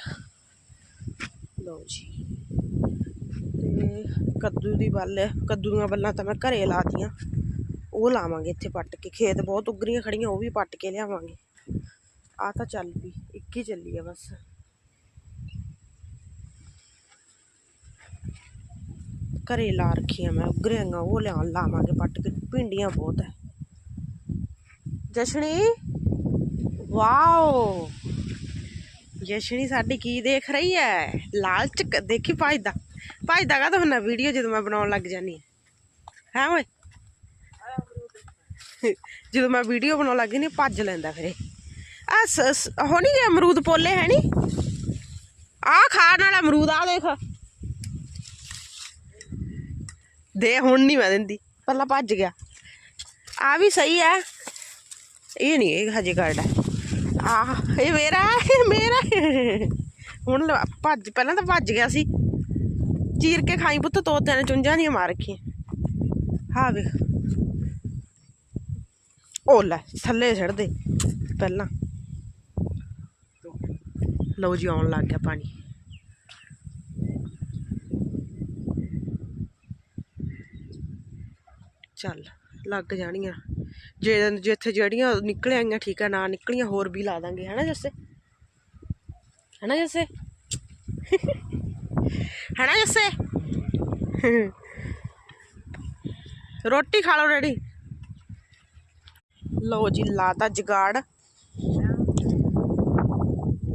S1: ਲਓ ਜੀ। ਤੇ ਕੱਦੂ ਦੀ ਬੱਲ ਹੈ ਕੱਦੂ ਦੀਆਂ ਬੱਲਾਂ ਤਾਂ ਮੈਂ ਘਰੇ ਲਾਤੀਆਂ। ਉਹ ਲਾਵਾਂਗੇ ਇੱਥੇ ਪੱਟ ਕੇ। ਖੇਤ ਬਹੁਤ ਉਗਰੀਆਂ ਖੜੀਆਂ, ਉਹ ਵੀ ਪੱਟ ਕੇ ਲਿਆਵਾਂਗੇ। ਆ ਤਾਂ ਚੱਲ ਪਈ, ਇੱਕ ਹੀ ਚੱਲੀ ਆ ਬਸ। ਘਰੇ ਲਾ ਰੱਖੀਆਂ ਮੈਂ ਉਗਰਿਆਂਗਾ ਉਹ ਲਿਆ, ਲਾਵਾਂਗੇ ਪੱਟ ਕੇ, ਭਿੰਡੀਆਂ ਬਹੁਤ ਹੈ ਜਸ਼ਨੀ? ਵਾਓ! ਜਸ਼ਨੀ ਸਾਡੀ ਕੀ ਦੇਖ ਰਹੀ ਹੈ ਲਾਲਚ ਕ- ਦੇਖੀ ਭਜਦਾ ਭਜਦਾ ਕਾ ਤਾਂ ਵੀਡੀਓ ਜਦੋਂ ਮੈਂ ਬਣਾਉਣ ਲੱਗ ਜਾਨੀ ਹੈ ਓਏ? ਜਦੋਂ ਮੈਂ ਵੀਡੀਓ ਬਣਾਉਣ ਲੱਗੀ ਨਹੀਂ ਭੱਜ ਲੈਂਦਾ ਫਿਰ। ਆ ਹੋ ਨਹੀਂ ਗਿਆ ਅਮਰੂਦ ਪੋਲੇ ਹੈ ਨਹੀਂ ਆ ਖਾਣ ਵਾਲਾ ਅਮਰੂਦ ਆ ਦੇਖ। ਦੇ, ਹੁਣ ਨਹੀਂ ਮੈਂ ਦਿੰਦੀ। ਪਹਿਲਾਂ ਭੱਜ ਗਿਆ। ਆ ਵੀ ਸਹੀ ਹੈ ਇਹ ਨਹੀਂ ਇਹ ਹਜੇ ਕਰਦਾ ਆ ਇਹ ਮੇਰਾ ਇਹ ਮੇਰਾ ਹੁਣ ਭੱਜ, ਪਹਿਲਾਂ ਤਾਂ ਭੱਜ ਗਿਆ ਸੀ। ਚੀਰ ਕੇ ਖਾਈ ਪੁੱਤ, ਦੋ ਤਿੰਨ ਚੁੰਝਾਂ ਦੀਆਂ ਮਾਰ ਰੱਖੀਆਂ। ਹਾਂ ਵੇਖ। ਉਹ ਲੈ, ਥੱਲੇ ਛੱਡ ਦੇ। ਪਹਿਲਾਂ। ਲਓ ਜੀ, ਆਉਣ ਲੱਗ ਗਿਆ ਪਾਣੀ। ਚੱਲ, ਲੱਗ ਜਾਣੀਆਂ। ਜੇ ਜਿੱਥੇ ਜਿਹੜੀਆਂ ਨਿਕਲ ਆਈਆਂ, ਠੀਕ ਆ, ਨਾ ਨਿਕਲੀਆਂ, ਹੋਰ ਵੀ ਲਾ ਦਾਂਗੇ, ਹੈਨਾ ਜੱਸੇ? ਹਨਾ ਜੱਸੇ? ਹਨਾ ਜੱਸੇ? ਰੋਟੀ ਖਾ ਲਓ ਡੈਡੀ। ਲਓ ਜੀ ਲਾਤਾ ਜਗਾੜ।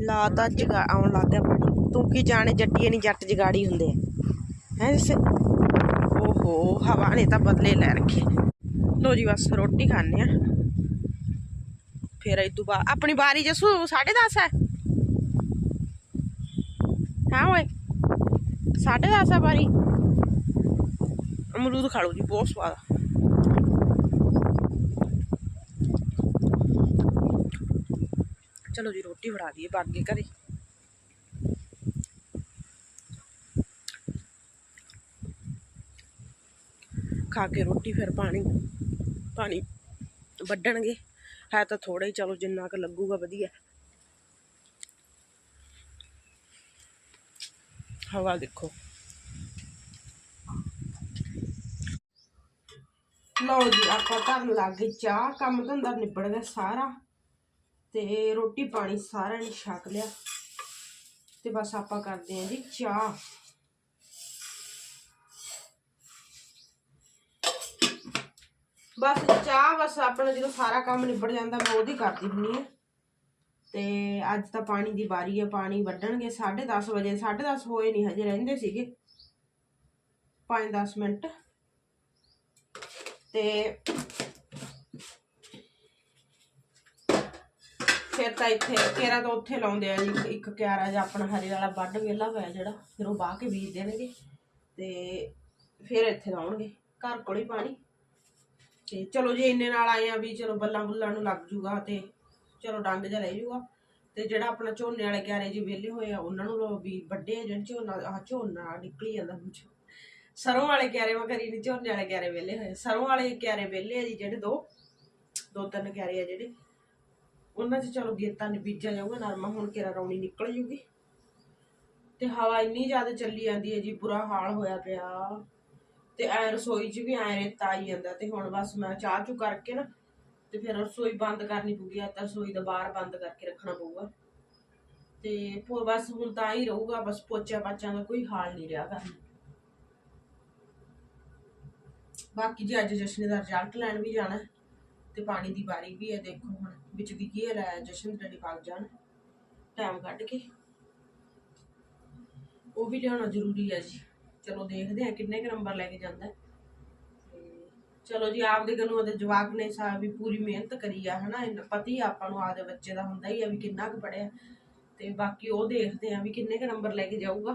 S1: ਲਾਤਾ ਜਗਾ ਆਉਣ ਲੱਗ ਗਿਆ ਪਾਣੀ। ਤੂੰ ਕੀ ਜਾਣੇ, ਜੱਟੀਏ ਨਹੀਂ ਜੱਟ ਜਗਾੜੀ ਹੁੰਦੇ। ਹੈ ਜੱਸੇ? ਓਹੋ ਹਵਾ ਨੇ ਤਾਂ ਬਦਲੇ ਲੈ ਰੱਖੇ। ਲੋ ਜੀ ਬਸ ਰੋਟੀ ਖਾਣੇ ਆ ਫਿਰ ਇਦੋਂ ਬਾਅਦ ਆਪਣੀ ਬਾਰੀ ਜਸੂ 10:30 ਹੈ। ਹਾਂ ਓਏ? 10:30 ਹੈ ਬਾਰੀ ਅਮਰੂਦ ਖਾ ਲਓ ਜੀ, ਬਹੁਤ ਸਵਾਦ ਆ। ਚਲੋ ਜੀ, ਰੋਟੀ ਫੜਾ ਦਈਏ ਬਾਗੇ ਘਰੇ। ਖਾ ਕੇ ਰੋਟੀ ਫਿਰ ਪਾਣੀ ਪਾਣੀ ਵੱਢਣਗੇ। ਹੈ ਤਾਂ ਥੋੜਾ ਹੀ, ਚਲੋ ਜਿੰਨਾ ਕੁ ਲੱਗੂਗਾ ਵਧੀਆ। ਹਵਾ ਦੇਖੋ। ਲਓ ਜੀ, ਆਪਾਂ ਧਰਨ ਲੱਗ ਚਾਹ, ਕੰਮ ਧੰਦਾ ਨਿਬੜ ਗਿਆ ਸਾਰਾ। ਤੇ ਰੋਟੀ ਪਾਣੀ ਸਾਰਿਆਂ ਨੇ ਛਕ ਲਿਆ। ਤੇ ਬਸ ਆਪਾਂ ਕਰਦੇ ਆਂ ਜੀ ਚਾਹ। ਬਸ ਚਾਹ, ਬਸ ਆਪਣਾ ਜਦੋਂ ਸਾਰਾ ਕੰਮ ਨਿਬੜ ਜਾਂਦਾ, ਮੈਂ ਉਹਦੀ ਕਰਦੀ ਹੁੰਦੀ ਹਾਂ। ਤੇ ਅੱਜ ਤਾਂ ਪਾਣੀ ਦੀ ਵਾਰੀ ਹੈ ਪਾਣੀ ਵੱਢਣਗੇ। 10:30 ਵਜੇ 10:30 ਹੋਏ ਨਹੀਂ ਹਜੇ, ਰਹਿੰਦੇ ਸੀਗੇ। 5-10 ਮਿੰਟ। ਤੇ ਫਿਰ ਤਾਂ ਇੱਥੇ, ਕੇਰਾ ਤੋਂ ਉੱਥੇ ਲਾਉਂਦੇ ਆ ਜੀ, ਇੱਕ ਕਿਆਰਾ ਜਾਂ ਆਪਣਾ ਹਰੇ ਵਾਲਾ ਵੱਢ ਵੇਲਾ ਹੋਇਆ ਜਿਹੜਾ, ਫਿਰ ਉਹ ਬਾਹ ਕੇ ਬੀਜ ਦੇਣਗੇ। ਤੇ ਫਿਰ ਇੱਥੇ ਲਾਉਣਗੇ, ਘਰ ਕੋਲ ਹੀ ਪਾਣੀ। ਤੇ ਚਲੋ ਜੇ ਇੰਨੇ ਨਾਲ ਆਏ ਆ ਵੀ ਚਲੋ ਬੱਲਾਂ ਬੁੱਲਾਂ ਨੂੰ ਲੱਗ ਜੂਗਾ ਤੇ ਚਲੋ ਡੰਗ ਜਿਹਾ ਲੈ ਜੂਗਾ। ਤੇ ਜਿਹੜਾ ਆਪਣਾ ਝੋਨੇ ਵਾਲੇ ਕਿਆਰੇ ਜੀ ਵਿਹਲੇ ਹੋਏ ਆ, ਉਹਨਾਂ ਨੂੰ ਲੋ ਵੀ ਵੱਡੇ ਜਿਹੜੇ ਝੋਨਾ ਆ ਝੋਨਾ ਨਿਕਲੀ ਜਾਂਦਾ ਵਿੱਚੋਂ ਸਰੋਂ ਵਾਲੇ ਕਿਆਰੇ ਮੈਂ ਕਰੀ ਨਹੀਂ, ਝੋਨੇ ਵਾਲੇ ਕਿਆਰੇ ਵਿਹਲੇ ਹੋਏ ਸਰੋਂ ਵਾਲੇ ਕਿਆਰੇ ਵਿਹਲੇ ਆ ਜੀ ਜਿਹੜੇ ਦੋ ਦੋ ਤਿੰਨ ਕਿਆਰੇ ਆ ਜਿਹੜੇ। ਉਹਨਾਂ 'ਚ ਚਲੋ ਗੇਤਾਂ ਨੇ ਬੀਜਿਆ ਜਾਊਗਾ, ਨਰਮਾ ਹੁਣ ਕਿਰਾ ਰੌਣੀ ਨਿਕਲ ਜੂਗੀ। ਤੇ ਹਵਾ ਇੰਨੀ ਜ਼ਿਆਦਾ ਚੱਲੀ ਜਾਂਦੀ ਹੈ ਜੀ, ਬੁਰਾ ਹਾਲ ਹੋਇਆ ਪਿਆ। ਤੇ ਐ ਰਸੋਈ 'ਚ ਵੀ ਐ ਰੇਤਾ ਆਈ ਜਾਂਦਾ ਤੇ ਹੁਣ ਬਸ ਮੈਂ ਚਾਹ ਚੂ ਕਰਕੇ ਨਾ ਤੇ ਫਿਰ ਰਸੋਈ ਬੰਦ ਕਰਨੀ ਪਊਗੀ ਆ ਤਾਂ ਰਸੋਈ ਦਾ ਬਾਹਰ ਬੰਦ ਕਰਕੇ ਰੱਖਣਾ ਪਊਗਾ। ਤੇ ਪੋ ਬਸ ਹੁਣ ਤਾਂ ਹੀ ਰਹੂਗਾ, ਬਸ ਪੋਚਿਆ ਪਾਚਿਆਂ ਦਾ ਕੋਈ ਹਾਲ ਨਹੀਂ ਰਿਹਾ ਕਰਨਾ ਬਾਕੀ ਜੀ ਅੱਜ ਜਸ਼ਨ ਦਾ ਰਿਜ਼ਲਟ ਲੈਣ ਵੀ ਜਾਣਾ ਤੇ ਪਾਣੀ ਦੀ ਵਾਰੀ ਵੀ ਹੈ, ਦੇਖੋ ਹੁਣ ਵਿੱਚ ਦੀ ਕੀ ਹੈ ਜਸ਼ਨ ਡੈਡੀ ਭਾਗ ਜਾਣ। ਟਾਈਮ ਕੱਢ ਕੇ। ਉਹ ਵੀ ਲਿਆਉਣਾ ਜ਼ਰੂਰੀ ਹੈ ਜੀ। ਚਲੋ ਦੇਖਦੇ ਆ ਕਿੰਨੇ ਕੁ ਨੰਬਰ ਲੈ ਕੇ ਜਾਂਦਾ ਹੈ। ਤੇ ਚਲੋ ਜੀ, ਆਪਦੇ ਗਨੂੰ ਉਹਦੇ ਜਵਾਕ ਨੇ ਸਾ ਵੀ ਪੂਰੀ ਮਿਹਨਤ ਕਰੀ ਆ, ਹਨਾ? ਇਹਨਾਂ ਪਤੀ ਆਪਾਂ ਨੂੰ, ਆਪਦੇ ਬੱਚੇ ਦਾ ਹੁੰਦਾ ਹੀ ਆ ਵੀ ਕਿੰਨਾ ਕੁ ਪੜਿਆ ਤੇ ਬਾਕੀ ਉਹ ਦੇਖਦੇ ਆ ਵੀ ਕਿੰਨੇ ਕੁ ਨੰਬਰ ਲੈ ਕੇ ਜਾਊਗਾ।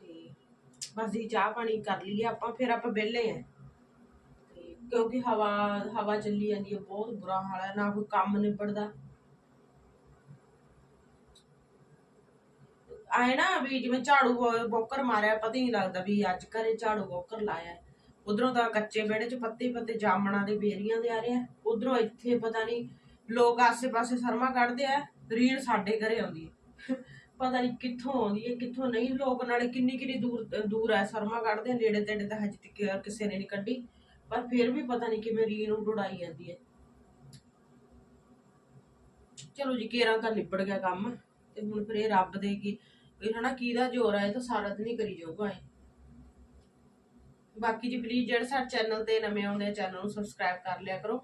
S1: ਤੇ ਬਸ ਜੀ, ਚਾਹ ਪਾਣੀ ਕਰ ਲਈਏ ਆਪਾਂ, ਫਿਰ ਆਪਾਂ ਵਿਹਲੇ ਆ ਤੇ ਕਿਉਂਕਿ ਹਵਾ ਹਵਾ ਚੱਲੀ ਜਾਂਦੀ ਹੈ ਬਹੁਤ ਬੁਰਾ ਹਾਲ ਹੈ ਨਾ ਕੋਈ ਕੰਮ ਨਿਬੜਦਾ। ਆਏ ਨਾ ਵੀ ਜਿਵੇਂ ਝਾੜੂ ਬੋ- ਬੋਕਰ ਮਾਰਿਆ ਪਤਾ ਹੀ ਨਹੀਂ ਲੱਗਦਾ ਵੀ ਅੱਜ ਘਰੇ ਝਾੜੂ ਬੋਕਰ ਲਾਇਆ। ਉਧਰੋਂ ਤਾਂ ਕੱਚੇ ਵਿਹੜੇ 'ਚ ਪੱਤੇ ਪੱਤੇ ਜਾਮਣਾ ਦੇ ਬੇਰੀਆਂ ਦੇ ਆ ਰਿਹਾ ਉਧਰੋਂ ਇੱਥੇ ਪਤਾ ਨਹੀਂ ਲੋਕ ਆਸੇ-ਪਾਸੇ ਸਰਮਾ ਕੱਢਦੇ ਆ ਰੀੜ ਸਾਡੇ ਘਰੇ ਆਉਂਦੀ ਹੈ ਪਤਾ ਨਹੀਂ ਕਿੱਥੋਂ ਆਉਂਦੀ ਹੈ ਕਿੱਥੋਂ ਨਹੀਂ। ਲੋਕ ਨਾਲੇ ਕਿੰਨੀ ਕਿੰਨੀ ਦੂਰ ਦੂਰ ਹੈ ਸਰਮਾ ਕੱਢਦੇ ਆ, ਨੇੜੇ ਤੇੜੇ ਤਾਂ ਹਜੇ ਤੱਕ ਕਿਸੇ ਨੇ ਨਹੀਂ ਕੱਢੀ। ਪਰ ਫਿਰ ਵੀ ਪਤਾ ਨਹੀਂ ਕਿਵੇਂ ਰੀੜ ਨੂੰ ਡੁੜਾਈ ਜਾਂਦੀ ਹੈ ਚਲੋ ਜੀ ਕੇਰਾਂ ਤਾਂ ਨਿਬੜ ਗਿਆ ਕੰਮ। ਤੇ ਹੁਣ ਫਿਰ ਇਹ ਰੱਬ ਦੇ ਕੀ ਇਹ ਹਨਾ ਕਿਹਦਾ ਜ਼ੋਰ ਹੈ ਤਾਂ ਸਾਰਾ ਦਿਨ ਹੀ ਕਰੀ ਜਾਊਗਾ ਇਹ। ਬਾਕੀ ਜੀ ਪਲੀਜ਼ ਜਿਹੜੇ ਸਾਡੇ ਚੈਨਲ ਤੇ ਨਵੇਂ ਆਉਂਦੇ ਚੈਨਲ ਨੂੰ ਸਬਸਕ੍ਰਾਈਬ ਕਰ ਲਿਆ ਕਰੋ।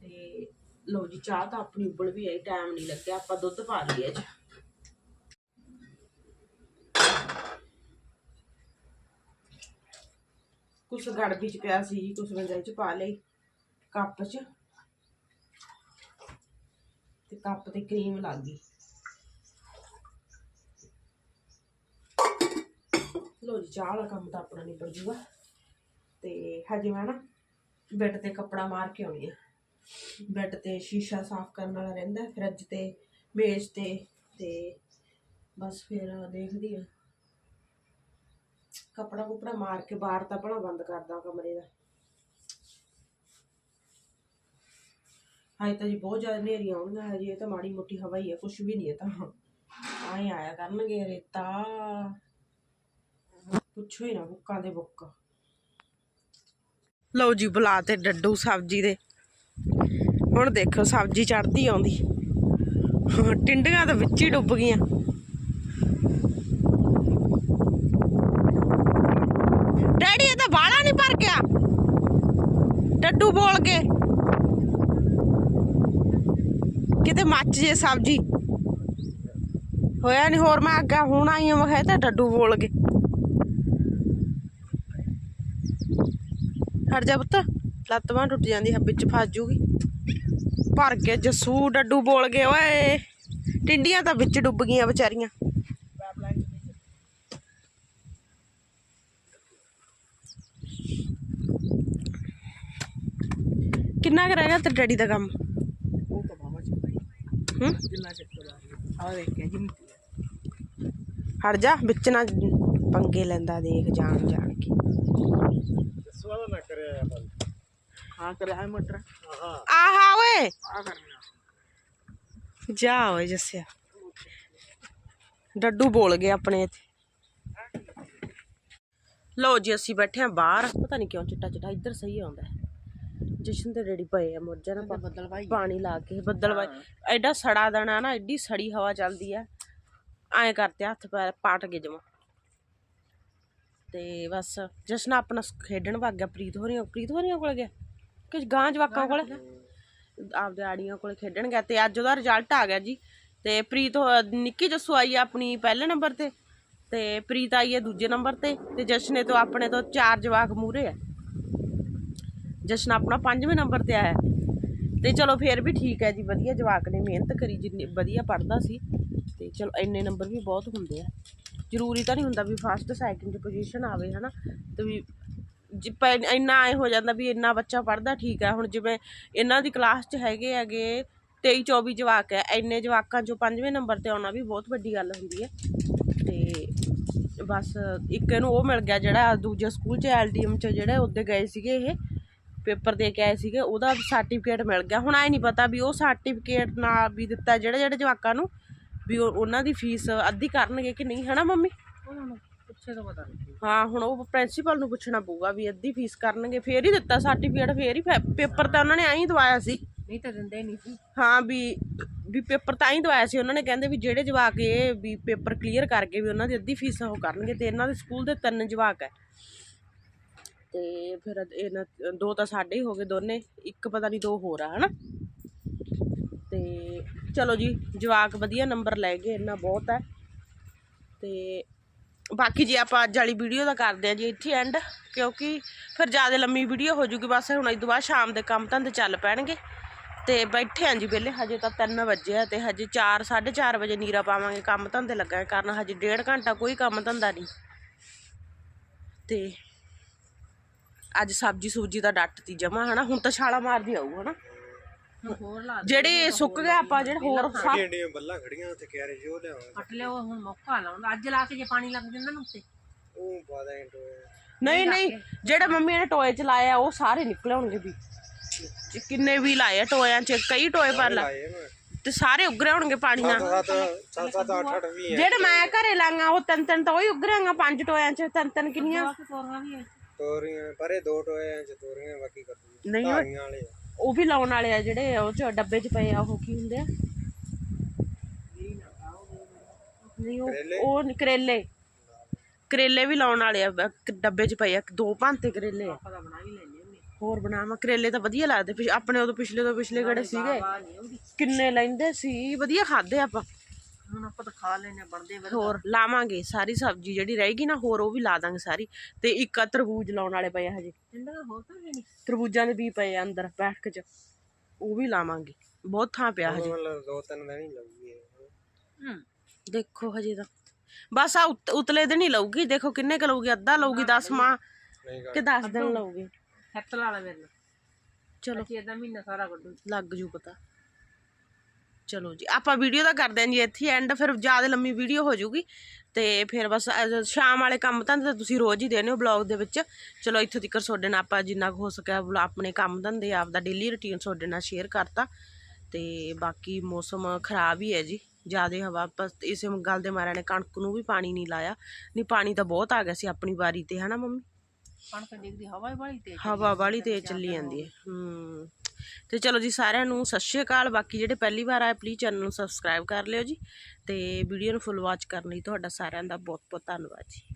S1: ਤੇ ਲਓ ਜੀ, ਚਾਹ ਤਾਂ ਆਪਣੀ ਉਬਲ ਵੀ ਆਈ ਟਾਈਮ ਨਹੀਂ ਲੱਗਿਆ, ਆਪਾਂ ਦੁੱਧ ਪਾ ਲਈਏ ਅੱਜ। ਕੁਛ ਗੜਬੀ ਚ ਪਿਆ ਸੀ ਜੀ ਕੁਛ ਮੈਂ ਚ ਪਾ ਲਈ, ਕੱਪ ਚ। ਤੇ ਕੱਪ ਤੇ ਕਰੀਮ ਲੱਗ ਗਈ ਲੋ ਜੀ, ਚਾਹ ਵਾਲਾ ਕੰਮ ਤਾਂ ਆਪਣਾ ਨਿਬੜ ਜੂਗਾ। ਤੇ ਹਜੇ ਮੈਂ ਨਾ ਬੈੱਡ ਤੇ ਕੱਪੜਾ ਮਾਰ ਕੇ ਆਉਣੀ ਆ। ਬੈੱਡ ਤੇ ਸ਼ੀਸ਼ਾ ਸਾਫ਼ ਕਰਨ ਵਾਲਾ ਰਹਿੰਦਾ ਫਰਿੱਜ ਤੇ, ਮੇਜ਼ ਤੇ ਤੇ ਬਸ ਫਿਰ ਦੇਖਦੀ ਆ। ਕੱਪੜਾ ਕੁਪੜਾ ਮਾਰ ਕੇ ਬਾਹਰ ਤਾਂ ਭਲਾ ਬੰਦ ਕਰਦਾ ਕਮਰੇ ਦਾ। ਹਾਏ ਤਾਂ ਜੀ ਬਹੁਤ ਜ਼ਿਆਦਾ ਹਨੇਰੀਆਂ ਆਉਣਗੀਆਂ, ਹਜੇ ਇਹ ਤਾਂ ਮਾੜੀ ਮੋਟੀ ਹਵਾ ਹੀ ਆ ਕੁਝ ਵੀ ਨਹੀਂ ਹੈ ਤਾਂ। ਆਏ ਆਇਆ ਕਰਨਗੇ ਰੇਤਾ। ਪੁੱਛੋ ਹੀ ਨਾ ਬੁੱਕਾਂ ਦੇ ਬੁੱਕ। ਲਓ ਜੀ, ਬੁਲਾ ਤੇ ਡੱਡੂ ਸਬਜ਼ੀ ਦੇ। ਹੁਣ ਦੇਖੋ, ਸਬਜ਼ੀ ਚੜਦੀ ਆਉਂਦੀ। ਟਿੰਡੀਆਂ ਤਾਂ ਵਿੱਚ ਹੀ ਡੁੱਬ ਗਈਆਂ। ਡੈਡੀ, ਇਹ ਤਾਂ ਬਾਲਾ ਨਹੀਂ ਭਰ ਗਿਆ। ਡੱਡੂ ਬੋਲ ਕੇ। ਕਿਤੇ ਮੱਚ ਜੇ ਸਬਜ਼ੀ। ਹੋਇਆ ਨਹੀਂ ਹੋਰ, ਮੈਂ ਅੱਗਾ ਹੁਣ ਆਈ ਹਾਂ, ਮੈਂ ਕਿਹਾ ਤਾਂ ਡੱਡੂ ਬੋਲ ਕੇ ਹਟ ਜਾ ਪੁੱਤ। ਲੱਤ ਬਾਂਹ ਟੁੱਟ ਜਾਂਦੀ ਹੈ ਵਿੱਚ ਫਸ ਜੂਗੀ। ਭਰ ਕੇ ਜਸੂ ਡੱਡੂ ਬੋਲ ਗਏ ਓਏ। ਟਿੰਡੀਆਂ ਤਾਂ ਵਿੱਚ ਡੁੱਬ ਗਈਆਂ ਵਿਚਾਰੀਆਂ। ਕਿੰਨਾ ਕੁ ਰਹਿ ਗਿਆ ਤੇ ਡੈਡੀ ਦਾ ਕੰਮ?
S3: ਉਹ ਤਾਂ ਮਾਮਾ ਚੱਲਦਾ
S1: ਹੂੰ।
S3: ਜਿੰਨਾ ਚੱਕਦਾ ਆ ਦੇਖ ਕੇ ਜਿੰਨੀ
S1: ਹਟ ਜਾ ਵਿੱਚ ਨਾ ਪੰਗੇ ਲੈਂਦਾ ਦੇਖ ਜਾਣ ਜਾਣ ਕੇ।
S3: ਸਵਾਲ ਨਾ ਕਰਿਆ ਯਾਰ ਹਾਂ ਕਰਿਆ ਹੈ ਮਟਰ ਹਾਂ
S1: ਆਹਾ ਓਏ
S3: ਆ ਕਰਨਾ
S1: ਜਾ ਓਏ ਜੱਸਿਆ ਡੱਡੂ ਬੋਲ ਗਏ ਆਪਣੇ ਇੱਥੇ ਲਓ ਜੀ ਅਸੀਂ ਬੈਠੇ ਆ ਬਾਹਰ ਪਤਾ ਨਹੀਂ ਕਿਉਂ ਚਿੱਟਾ ਚਿੱਟਾ ਇੱਧਰ ਸਹੀ ਆਉਂਦਾ ਜਸ਼ਨ ਤੇ ਡੈਡੀ ਪਏ ਆ ਮੋਰਜਾ ਨਾ
S3: ਬੱਦਲ ਭਾਈ
S1: ਪਾਣੀ ਲਾ ਕੇ ਬੱਦਲ ਵਾ ਐਡਾ ਸੜਾ ਦੇਣਾ ਨਾ ਐਡੀ ਸੜੀ ਹਵਾ ਚੱਲਦੀ ਆ ਐਂ ਕਰਤੇ ਹੱਥ ਪੈਰ ਪਾਟ ਕੇ ਜਮਾ ਤੇ ਬਸ, ਜਸ਼ਨ ਆਪਣਾ ਖੇਡਣ ਵਗ ਗਿਆ, ਪ੍ਰੀਤ ਹੋਰੀਆਂ ਪ੍ਰੀਤ ਹੋਰੀਆਂ ਕੋਲ ਗਿਆ? ਕਿ ਗਾਂ ਜਵਾਕਾਂ ਕੋਲ? ਆਪਦੇ ਆੜੀਆਂ ਕੋਲ ਖੇਡਣ ਗਿਆ ਤੇ ਅੱਜ ਉਹਦਾ ਰਿਜ਼ਲਟ ਆ ਗਿਆ ਜੀ। ਤੇ ਪ੍ਰੀਤ ਹੋ- ਨਿੱਕੀ ਜੱਸੂ ਆਈ ਆਪਣੀ ਪਹਿਲੇ ਨੰਬਰ ਤੇ ਤੇ ਪ੍ਰੀਤ ਆਈ ਹੈ ਦੂਜੇ ਨੰਬਰ ਤੇ ਤੇ ਜਸ਼ਨੇ ਤੋਂ ਆਪਣੇ ਤੋਂ ਚਾਰ ਜਵਾਕ ਮੂਰੇ ਆ। ਜਸ਼ਨ ਆਪਣਾ ਪੰਜਵੇਂ ਨੰਬਰ ਤੇ ਆਇਆ। ਤੇ ਚਲੋ ਫੇਰ ਵੀ ਠੀਕ ਹੈ ਜੀ, ਵਧੀਆ ਜਵਾਕ ਨੇ, ਮਿਹਨਤ ਕਰੀ, ਜਿੰਨੀ ਵਧੀਆ ਪੜਦਾ ਸੀ। ਤੇ ਚਲੋ ਇੰਨੇ ਨੰਬਰ ਵੀ ਬਹੁਤ ਹੁੰਦੇ ਆ। ਜ਼ਰੂਰੀ ਤਾਂ ਨਹੀਂ ਹੁੰਦਾ ਵੀ ਫਸਟ ਸੈਕਿੰਡ ਪੋਜੀਸ਼ਨ ਆਵੇ, ਹਨਾ? ਤੇ ਵੀ ਇੰਨਾ ਐ ਹੋ ਜਾਂਦਾ ਵੀ ਇੰਨਾ ਬੱਚਾ ਪੜਦਾ ਠੀਕ ਹੈ, ਹੁਣ ਜਿਵੇਂ ਇਹਨਾਂ ਦੀ ਕਲਾਸ 'ਚ ਹੈਗੇ ਹੈਗੇ 23 24 ਜਵਾਕ ਹੈ, ਇੰਨੇ ਜਵਾਕਾਂ 'ਚੋਂ ਪੰਜਵੇਂ ਨੰਬਰ ਤੇ ਆਉਣਾ ਵੀ ਬਹੁਤ ਵੱਡੀ ਗੱਲ ਹੁੰਦੀ ਹੈ। ਤੇ ਬਸ ਇੱਕ ਇਹਨੂੰ ਉਹ ਮਿਲ ਗਿਆ ਜਿਹੜਾ ਦੂਜੇ ਸਕੂਲ 'ਚ ਐਲਡੀਐਮ 'ਚ ਜਿਹੜੇ ਉੱਤੇ ਗਏ ਸੀਗੇ ਇਹ, ਪੇਪਰ ਦੇ ਕੇ ਆਏ ਸੀਗੇ, ਉਹਦਾ ਸਰਟੀਫਿਕੇਟ ਮਿਲ ਗਿਆ। ਹੁਣ ਐ ਨਹੀਂ ਪਤਾ ਵੀ ਉਹ ਸਰਟੀਫਿਕੇਟ ਨਾਲ ਵੀ ਦਿੱਤਾ ਜਿਹੜੇ ਜਿਹੜੇ ਜਵਾਕਾਂ ਨੂੰ ਵੀ ਉਹ- ਉਹਨਾਂ ਦੀ ਫੀਸ ਅੱਧੀ ਕਰਨਗੇ ਕਿ ਨਹੀਂ ਹਨਾ ਮੰਮੀ?
S2: ਉਹਨਾਂ ਨੂੰ ਪੁੱਛੇ ਤਾਂ ਪਤਾ ਨਹੀਂ।
S1: ਹਾਂ ਹੁਣ ਉਹ ਪ੍ਰਿੰਸੀਪਲ ਨੂੰ ਪੁੱਛਣਾ ਪਊਗਾ ਵੀ ਅੱਧੀ ਫੀਸ ਕਰਨਗੇ ਫੇਰ ਹੀ ਦਿੱਤਾ ਸਰਟੀਫਿਕੇਟ ਫੇਰ ਹੀ ਪੇਪਰ ਤਾਂ ਉਹਨਾਂ ਨੇ ਐਂ ਹੀ ਦਵਾਇਆ ਸੀ।
S2: ਨਹੀਂ ਤਾਂ ਦਿੰਦੇ ਨਹੀਂ ਸੀ।
S1: ਹਾਂ ਵੀ ਵੀ ਪੇਪਰ ਤਾਂ ਹੀ ਦਵਾਇਆ ਸੀ ਉਹਨਾਂ ਨੇ ਕਹਿੰਦੇ ਵੀ ਜਿਹੜੇ ਜਵਾਕ ਇਹ ਵੀ ਪੇਪਰ ਕਲੀਅਰ ਕਰਕੇ ਵੀ ਉਹਨਾਂ ਦੀ ਅੱਧੀ ਫੀਸ ਉਹ ਕਰਨਗੇ ਤੇ ਇਹਨਾਂ ਦੇ ਸਕੂਲ ਦੇ ਤਿੰਨ ਜਵਾਕ ਹੈ ਤੇ ਫਿਰ ਇਹਨਾਂ ਦੋ ਤਾਂ ਸਾਡੇ ਹੀ ਹੋ ਗਏ ਦੋਨੇ ਇੱਕ ਪਤਾ ਨਹੀਂ ਦੋ ਹੋਰ ਆ ਹਨਾ? ਤੇ ਚਲੋ ਜੀ, ਜਵਾਕ ਵਧੀਆ ਨੰਬਰ ਲੈ ਗਏ, ਇੰਨਾ ਬਹੁਤ ਹੈ। ਤੇ ਬਾਕੀ ਜੇ ਆਪਾਂ ਅੱਜ ਵਾਲੀ ਵੀਡੀਓ ਦਾ ਕਰਦੇ ਆ ਜੀ, ਇੱਥੇ ਐਂਡ ਕਿਉਂਕਿ ਫਿਰ ਜ਼ਿਆਦਾ ਲੰਮੀ ਵੀਡੀਓ ਹੋ ਜੂਗੀ, ਬਸ ਹੁਣ ਇਸ ਤੋਂ ਬਾਅਦ ਸ਼ਾਮ ਦੇ ਕੰਮ ਧੰਦੇ ਚੱਲ ਪੈਣਗੇ। ਤੇ ਬੈਠੇ ਆਂ ਜੀ ਵਿਹਲੇ, ਹਜੇ ਤਾਂ 3 ਵਜੇ ਆ ਤੇ ਹਜੇ 4 4:30 ਵਜੇ ਨੀਰਾ ਪਾਵਾਂਗੇ, ਕੰਮ ਧੰਦੇ ਲੱਗਾ ਕਰਨ ਹਜੇ ਡੇਢ ਘੰਟਾ ਕੋਈ ਕੰਮ ਧੰਦਾ ਨਹੀਂ। ਤੇ ਅੱਜ ਸਬਜੀ ਸੂਜੀ ਦਾ ਡੱਟ ਤੀ ਜਮਾ, ਹਨਾ? ਹੁਣ ਤਾਂ ਛਾਲਾ ਮਾਰਦੀ ਆਊ, ਹਨਾ?
S2: ਹੁਣ ਹੋਰ ਲਾ ਦੇ
S1: ਜਿਹੜੇ ਸੁੱਕ ਗਏ ਆਪਾਂ ਜਿਹੜੇ ਹੋਰ ਸਭ
S3: ਢੇਡੀਆਂ ਬੱਲਾਂ ਖੜੀਆਂ ਉੱਥੇ ਕਿਆਰੇ ਜੋ ਲਿਆਵਾਂ
S2: ਕੱਟ ਲਿਓ ਹੁਣ ਮੌਕਾ ਲਾਉਂਦਾ ਅੱਜ ਲਾ ਕੇ ਜੇ ਪਾਣੀ ਲੱਗ ਜਾਂਦਾ ਨਾ ਉੱਤੇ।
S3: ਉਹ ਪਾਦਾ ਇੰਟੋ
S1: ਨਹੀਂ ਨਹੀਂ ਜਿਹੜਾ ਮੰਮੀ ਨੇ ਟੋਏ ਚ ਲਾਇਆ ਉਹ ਸਾਰੇ ਨਿਕਲੇ ਹੋਣਗੇ ਵੀ। ਚ ਕਿੰਨੇ ਵੀ ਲਾਏ ਟੋਇਆਂ ਚ ਕਈ ਟੋਏ ਪਰ ਲਾ। ਤੇ ਸਾਰੇ ਉੱਗਰੇ ਹੋਣਗੇ ਪਾਣੀ ਨਾਲ
S3: ਸੱਤ ਸੱਤ ਸੱਤ ਅੱਠ ਅੱਠ ਵੀ ਹੈ
S1: ਜਿਹੜੇ ਮੈਂ ਘਰੇ ਲਾਂਗਾ ਉਹ ਤਿੰਨ ਤਿੰਨ ਤਾਂ ਉਹੀ ਉੱਗਰਿਆਂਗਾ ਪੰਜ ਟੋਇਆਂ ਚ ਤਿੰਨ ਤਿੰਨ ਕਿੰਨੀਆਂ?
S2: ਤੋਰੀਆਂ
S3: ਪਰੇ ਦੋ ਟੋਏ ਐ ਚ ਤੋਰੀਆਂ ਬਾਕੀ ਕੱਦੂ
S1: ਨਹੀਂ ਉਹ-
S3: ਧਾਰੀਆਂ ਵਾਲੇ ਆ।
S1: ਉਹ ਵੀ ਲਾਉਣ ਵਾਲੇ ਆ ਜਿਹੜੇ ਉਹ ਚ ਡੱਬੇ ਚ ਪਏ ਆ ਉਹ ਕੀ ਹੁੰਦੇ ਆ? ਨਹੀਂ ਉਹ ਉਹ ਨੀ, ਕਰੇਲੇ। ਕਰੇਲੇ ਵੀ ਲਾਉਣ ਵਾਲੇ ਆ ਬ- ਡੱਬੇ ਚ ਪਏ ਆ ਦੋ ਭਾਂਤੇ ਕਰੇਲੇ ਆ।
S2: ਬਣਾ ਹੀ ਲੈਣੇ
S1: ਹੋਰ ਬਣਾਵਾਂ ਕਰੇਲੇ ਤਾਂ ਵਧੀਆ ਲੱਗਦੇ ਪਿਛ- ਆਪਣੇ ਉਦੋਂ ਪਿਛਲੇ ਤੋਂ ਪਿਛਲੇ ਕਿਹੜੇ ਸੀਗੇ। ਕਿੰਨੇ ਲੈਂਦੇ ਸੀ ਵਧੀਆ ਖਾਦੇ ਆਪਾਂ।
S2: ਹੁਣ ਆਪਾਂ ਤਾਂ ਖਾ ਲੈਣੇ ਬਣਦੇ ਵਧੀਆ।
S1: ਹੋਰ ਲਾਵਾਂਗੇ ਸਾਰੀ ਸਬਜ਼ੀ ਜਿਹੜੀ ਰਹੇਗੀ ਨਾ ਹੋਰ ਉਹ ਵੀ ਲਾ ਦਾਂਗੇ ਸਾਰੀ। ਤੇ ਇੱਕ ਆ ਤਰਬੂਜ ਲਾਉਣ ਵਾਲੇ ਪਏ ਆ ਹਜੇ।
S2: ਇਹਨਾਂ ਦਾ ਹੋਰ ਤਾਂ ਹੈ ਨਹੀਂ।
S1: ਤਰਬੂਜਾਂ ਦੇ ਵੀ ਪਏ ਆ ਅੰਦਰ ਬੈਠਕ ਚ। ਉਹ ਵੀ ਲਾਵਾਂਗੇ। ਬਹੁਤ ਥਾਂ ਪਿਆ ਹਜੇ।
S3: ਮਤਲਬ ਦੋ ਤਿੰਨ ਦਿਨ ਹੀ ਲੱਗੂਗੀ ਇਹ।
S2: ਹੂੰ।
S1: ਦੇਖੋ ਹਜੇ ਤਾਂ। ਬਸ ਆ ਉਤ- ਉਤਲੇ ਦਿਨ ਹੀ ਲਊਗੀ। ਦੇਖੋ ਕਿੰਨੇ ਕ ਲਊਗੀ ਅੱਧਾ ਲਊਗੀ 10 ਮਾਹ
S3: ਨਹੀਂ
S1: ਕਿ 10 ਦਿਨ ਲਊਗੀ।
S2: ਹੱਥ ਲਾ ਲੈ ਮੇਰੇ ਨਾਲ।
S1: ਚਲੋ।
S2: ਅਸੀਂ ਇਹਦਾ ਮਹੀਨਾ ਸਾਰਾ ਕੱਢੂ।
S1: ਲੱਗ ਜੂ ਪਤਾ। ਚਲੋ ਜੀ ਆਪਾਂ ਵੀਡੀਓ ਦਾ ਕਰਦੇ ਆਂ ਜੀ ਇੱਥੇ ਐਂਡ ਫਿਰ ਜ਼ਿਆਦਾ ਲੰਮੀ ਵੀਡੀਓ ਹੋ ਜੂਗੀ ਤੇ ਫਿਰ ਬਸ ਸ਼ਾਮ ਵਾਲੇ ਕੰਮ ਤਾਂ ਤੁਸੀਂ ਰੋਜ਼ ਹੀ ਦੇਣੇ ਹੋ ਬਲੌਗ ਦੇ ਵਿੱਚ। ਚਲੋ ਇੱਥੋਂ ਤੱਕ ਤੁਹਾਡੇ ਨਾਲ ਆਪਾਂ ਜਿੰਨਾ ਹੋ ਸਕਿਆ ਵਲ- ਆਪਣੇ ਕੰਮ ਧੰਦੇ ਆਪਦਾ ਡੇਲੀ ਰੁਟੀਨ ਤੁਹਾਡੇ ਨਾਲ ਸ਼ੇਅਰ ਕਰਤਾ। ਤੇ ਬਾਕੀ ਮੌਸਮ ਖਰਾਬ ਹੀ ਹੈ ਜੀ ਜ਼ਿਆਦਾ ਹਵਾ ਬਸ ਇਸੇ ਗੱਲ ਦੇ ਮਾਰਿਆਂ ਨੇ ਕਣਕ ਨੂੰ ਵੀ ਪਾਣੀ ਨਹੀਂ ਲਾਇਆ। ਨਹੀਂ ਪਾਣੀ ਤਾਂ ਬਹੁਤ ਆ ਗਿਆ ਸੀ ਆਪਣੀ ਵਾਰੀ ਤੇ ਹਨਾ ਮੰਮੀ?
S2: ਕਣਕ ਡਿੱਗਦੀ ਹਵਾ ਹੀ ਬੜੀ ਤੇਜ਼
S1: ਹਵਾ ਵਾਲੀ ਤੇਜ਼ ਚੱਲੀ ਜਾਂਦੀ ਹੈ ਹੂੰ। ਤੇ ਚਲੋ ਜੀ ਸਾਰਿਆਂ ਨੂੰ ਸਤਿ ਸ਼੍ਰੀ ਅਕਾਲ। ਬਾਕੀ ਜਿਹੜੇ ਪਹਿਲੀ ਵਾਰ ਆਏ ਪਲੀਜ਼ ਚੈਨਲ ਨੂੰ ਸਬਸਕ੍ਰਾਈਬ ਕਰ ਲਿਓ ਜੀ ਤੇ ਵੀਡੀਓ ਨੂੰ ਫੁੱਲ ਵਾਚ ਕਰਨ ਲਈ ਤੁਹਾਡਾ ਸਾਰਿਆਂ ਦਾ ਬਹੁਤ ਬਹੁਤ ਧੰਨਵਾਦ ਜੀ।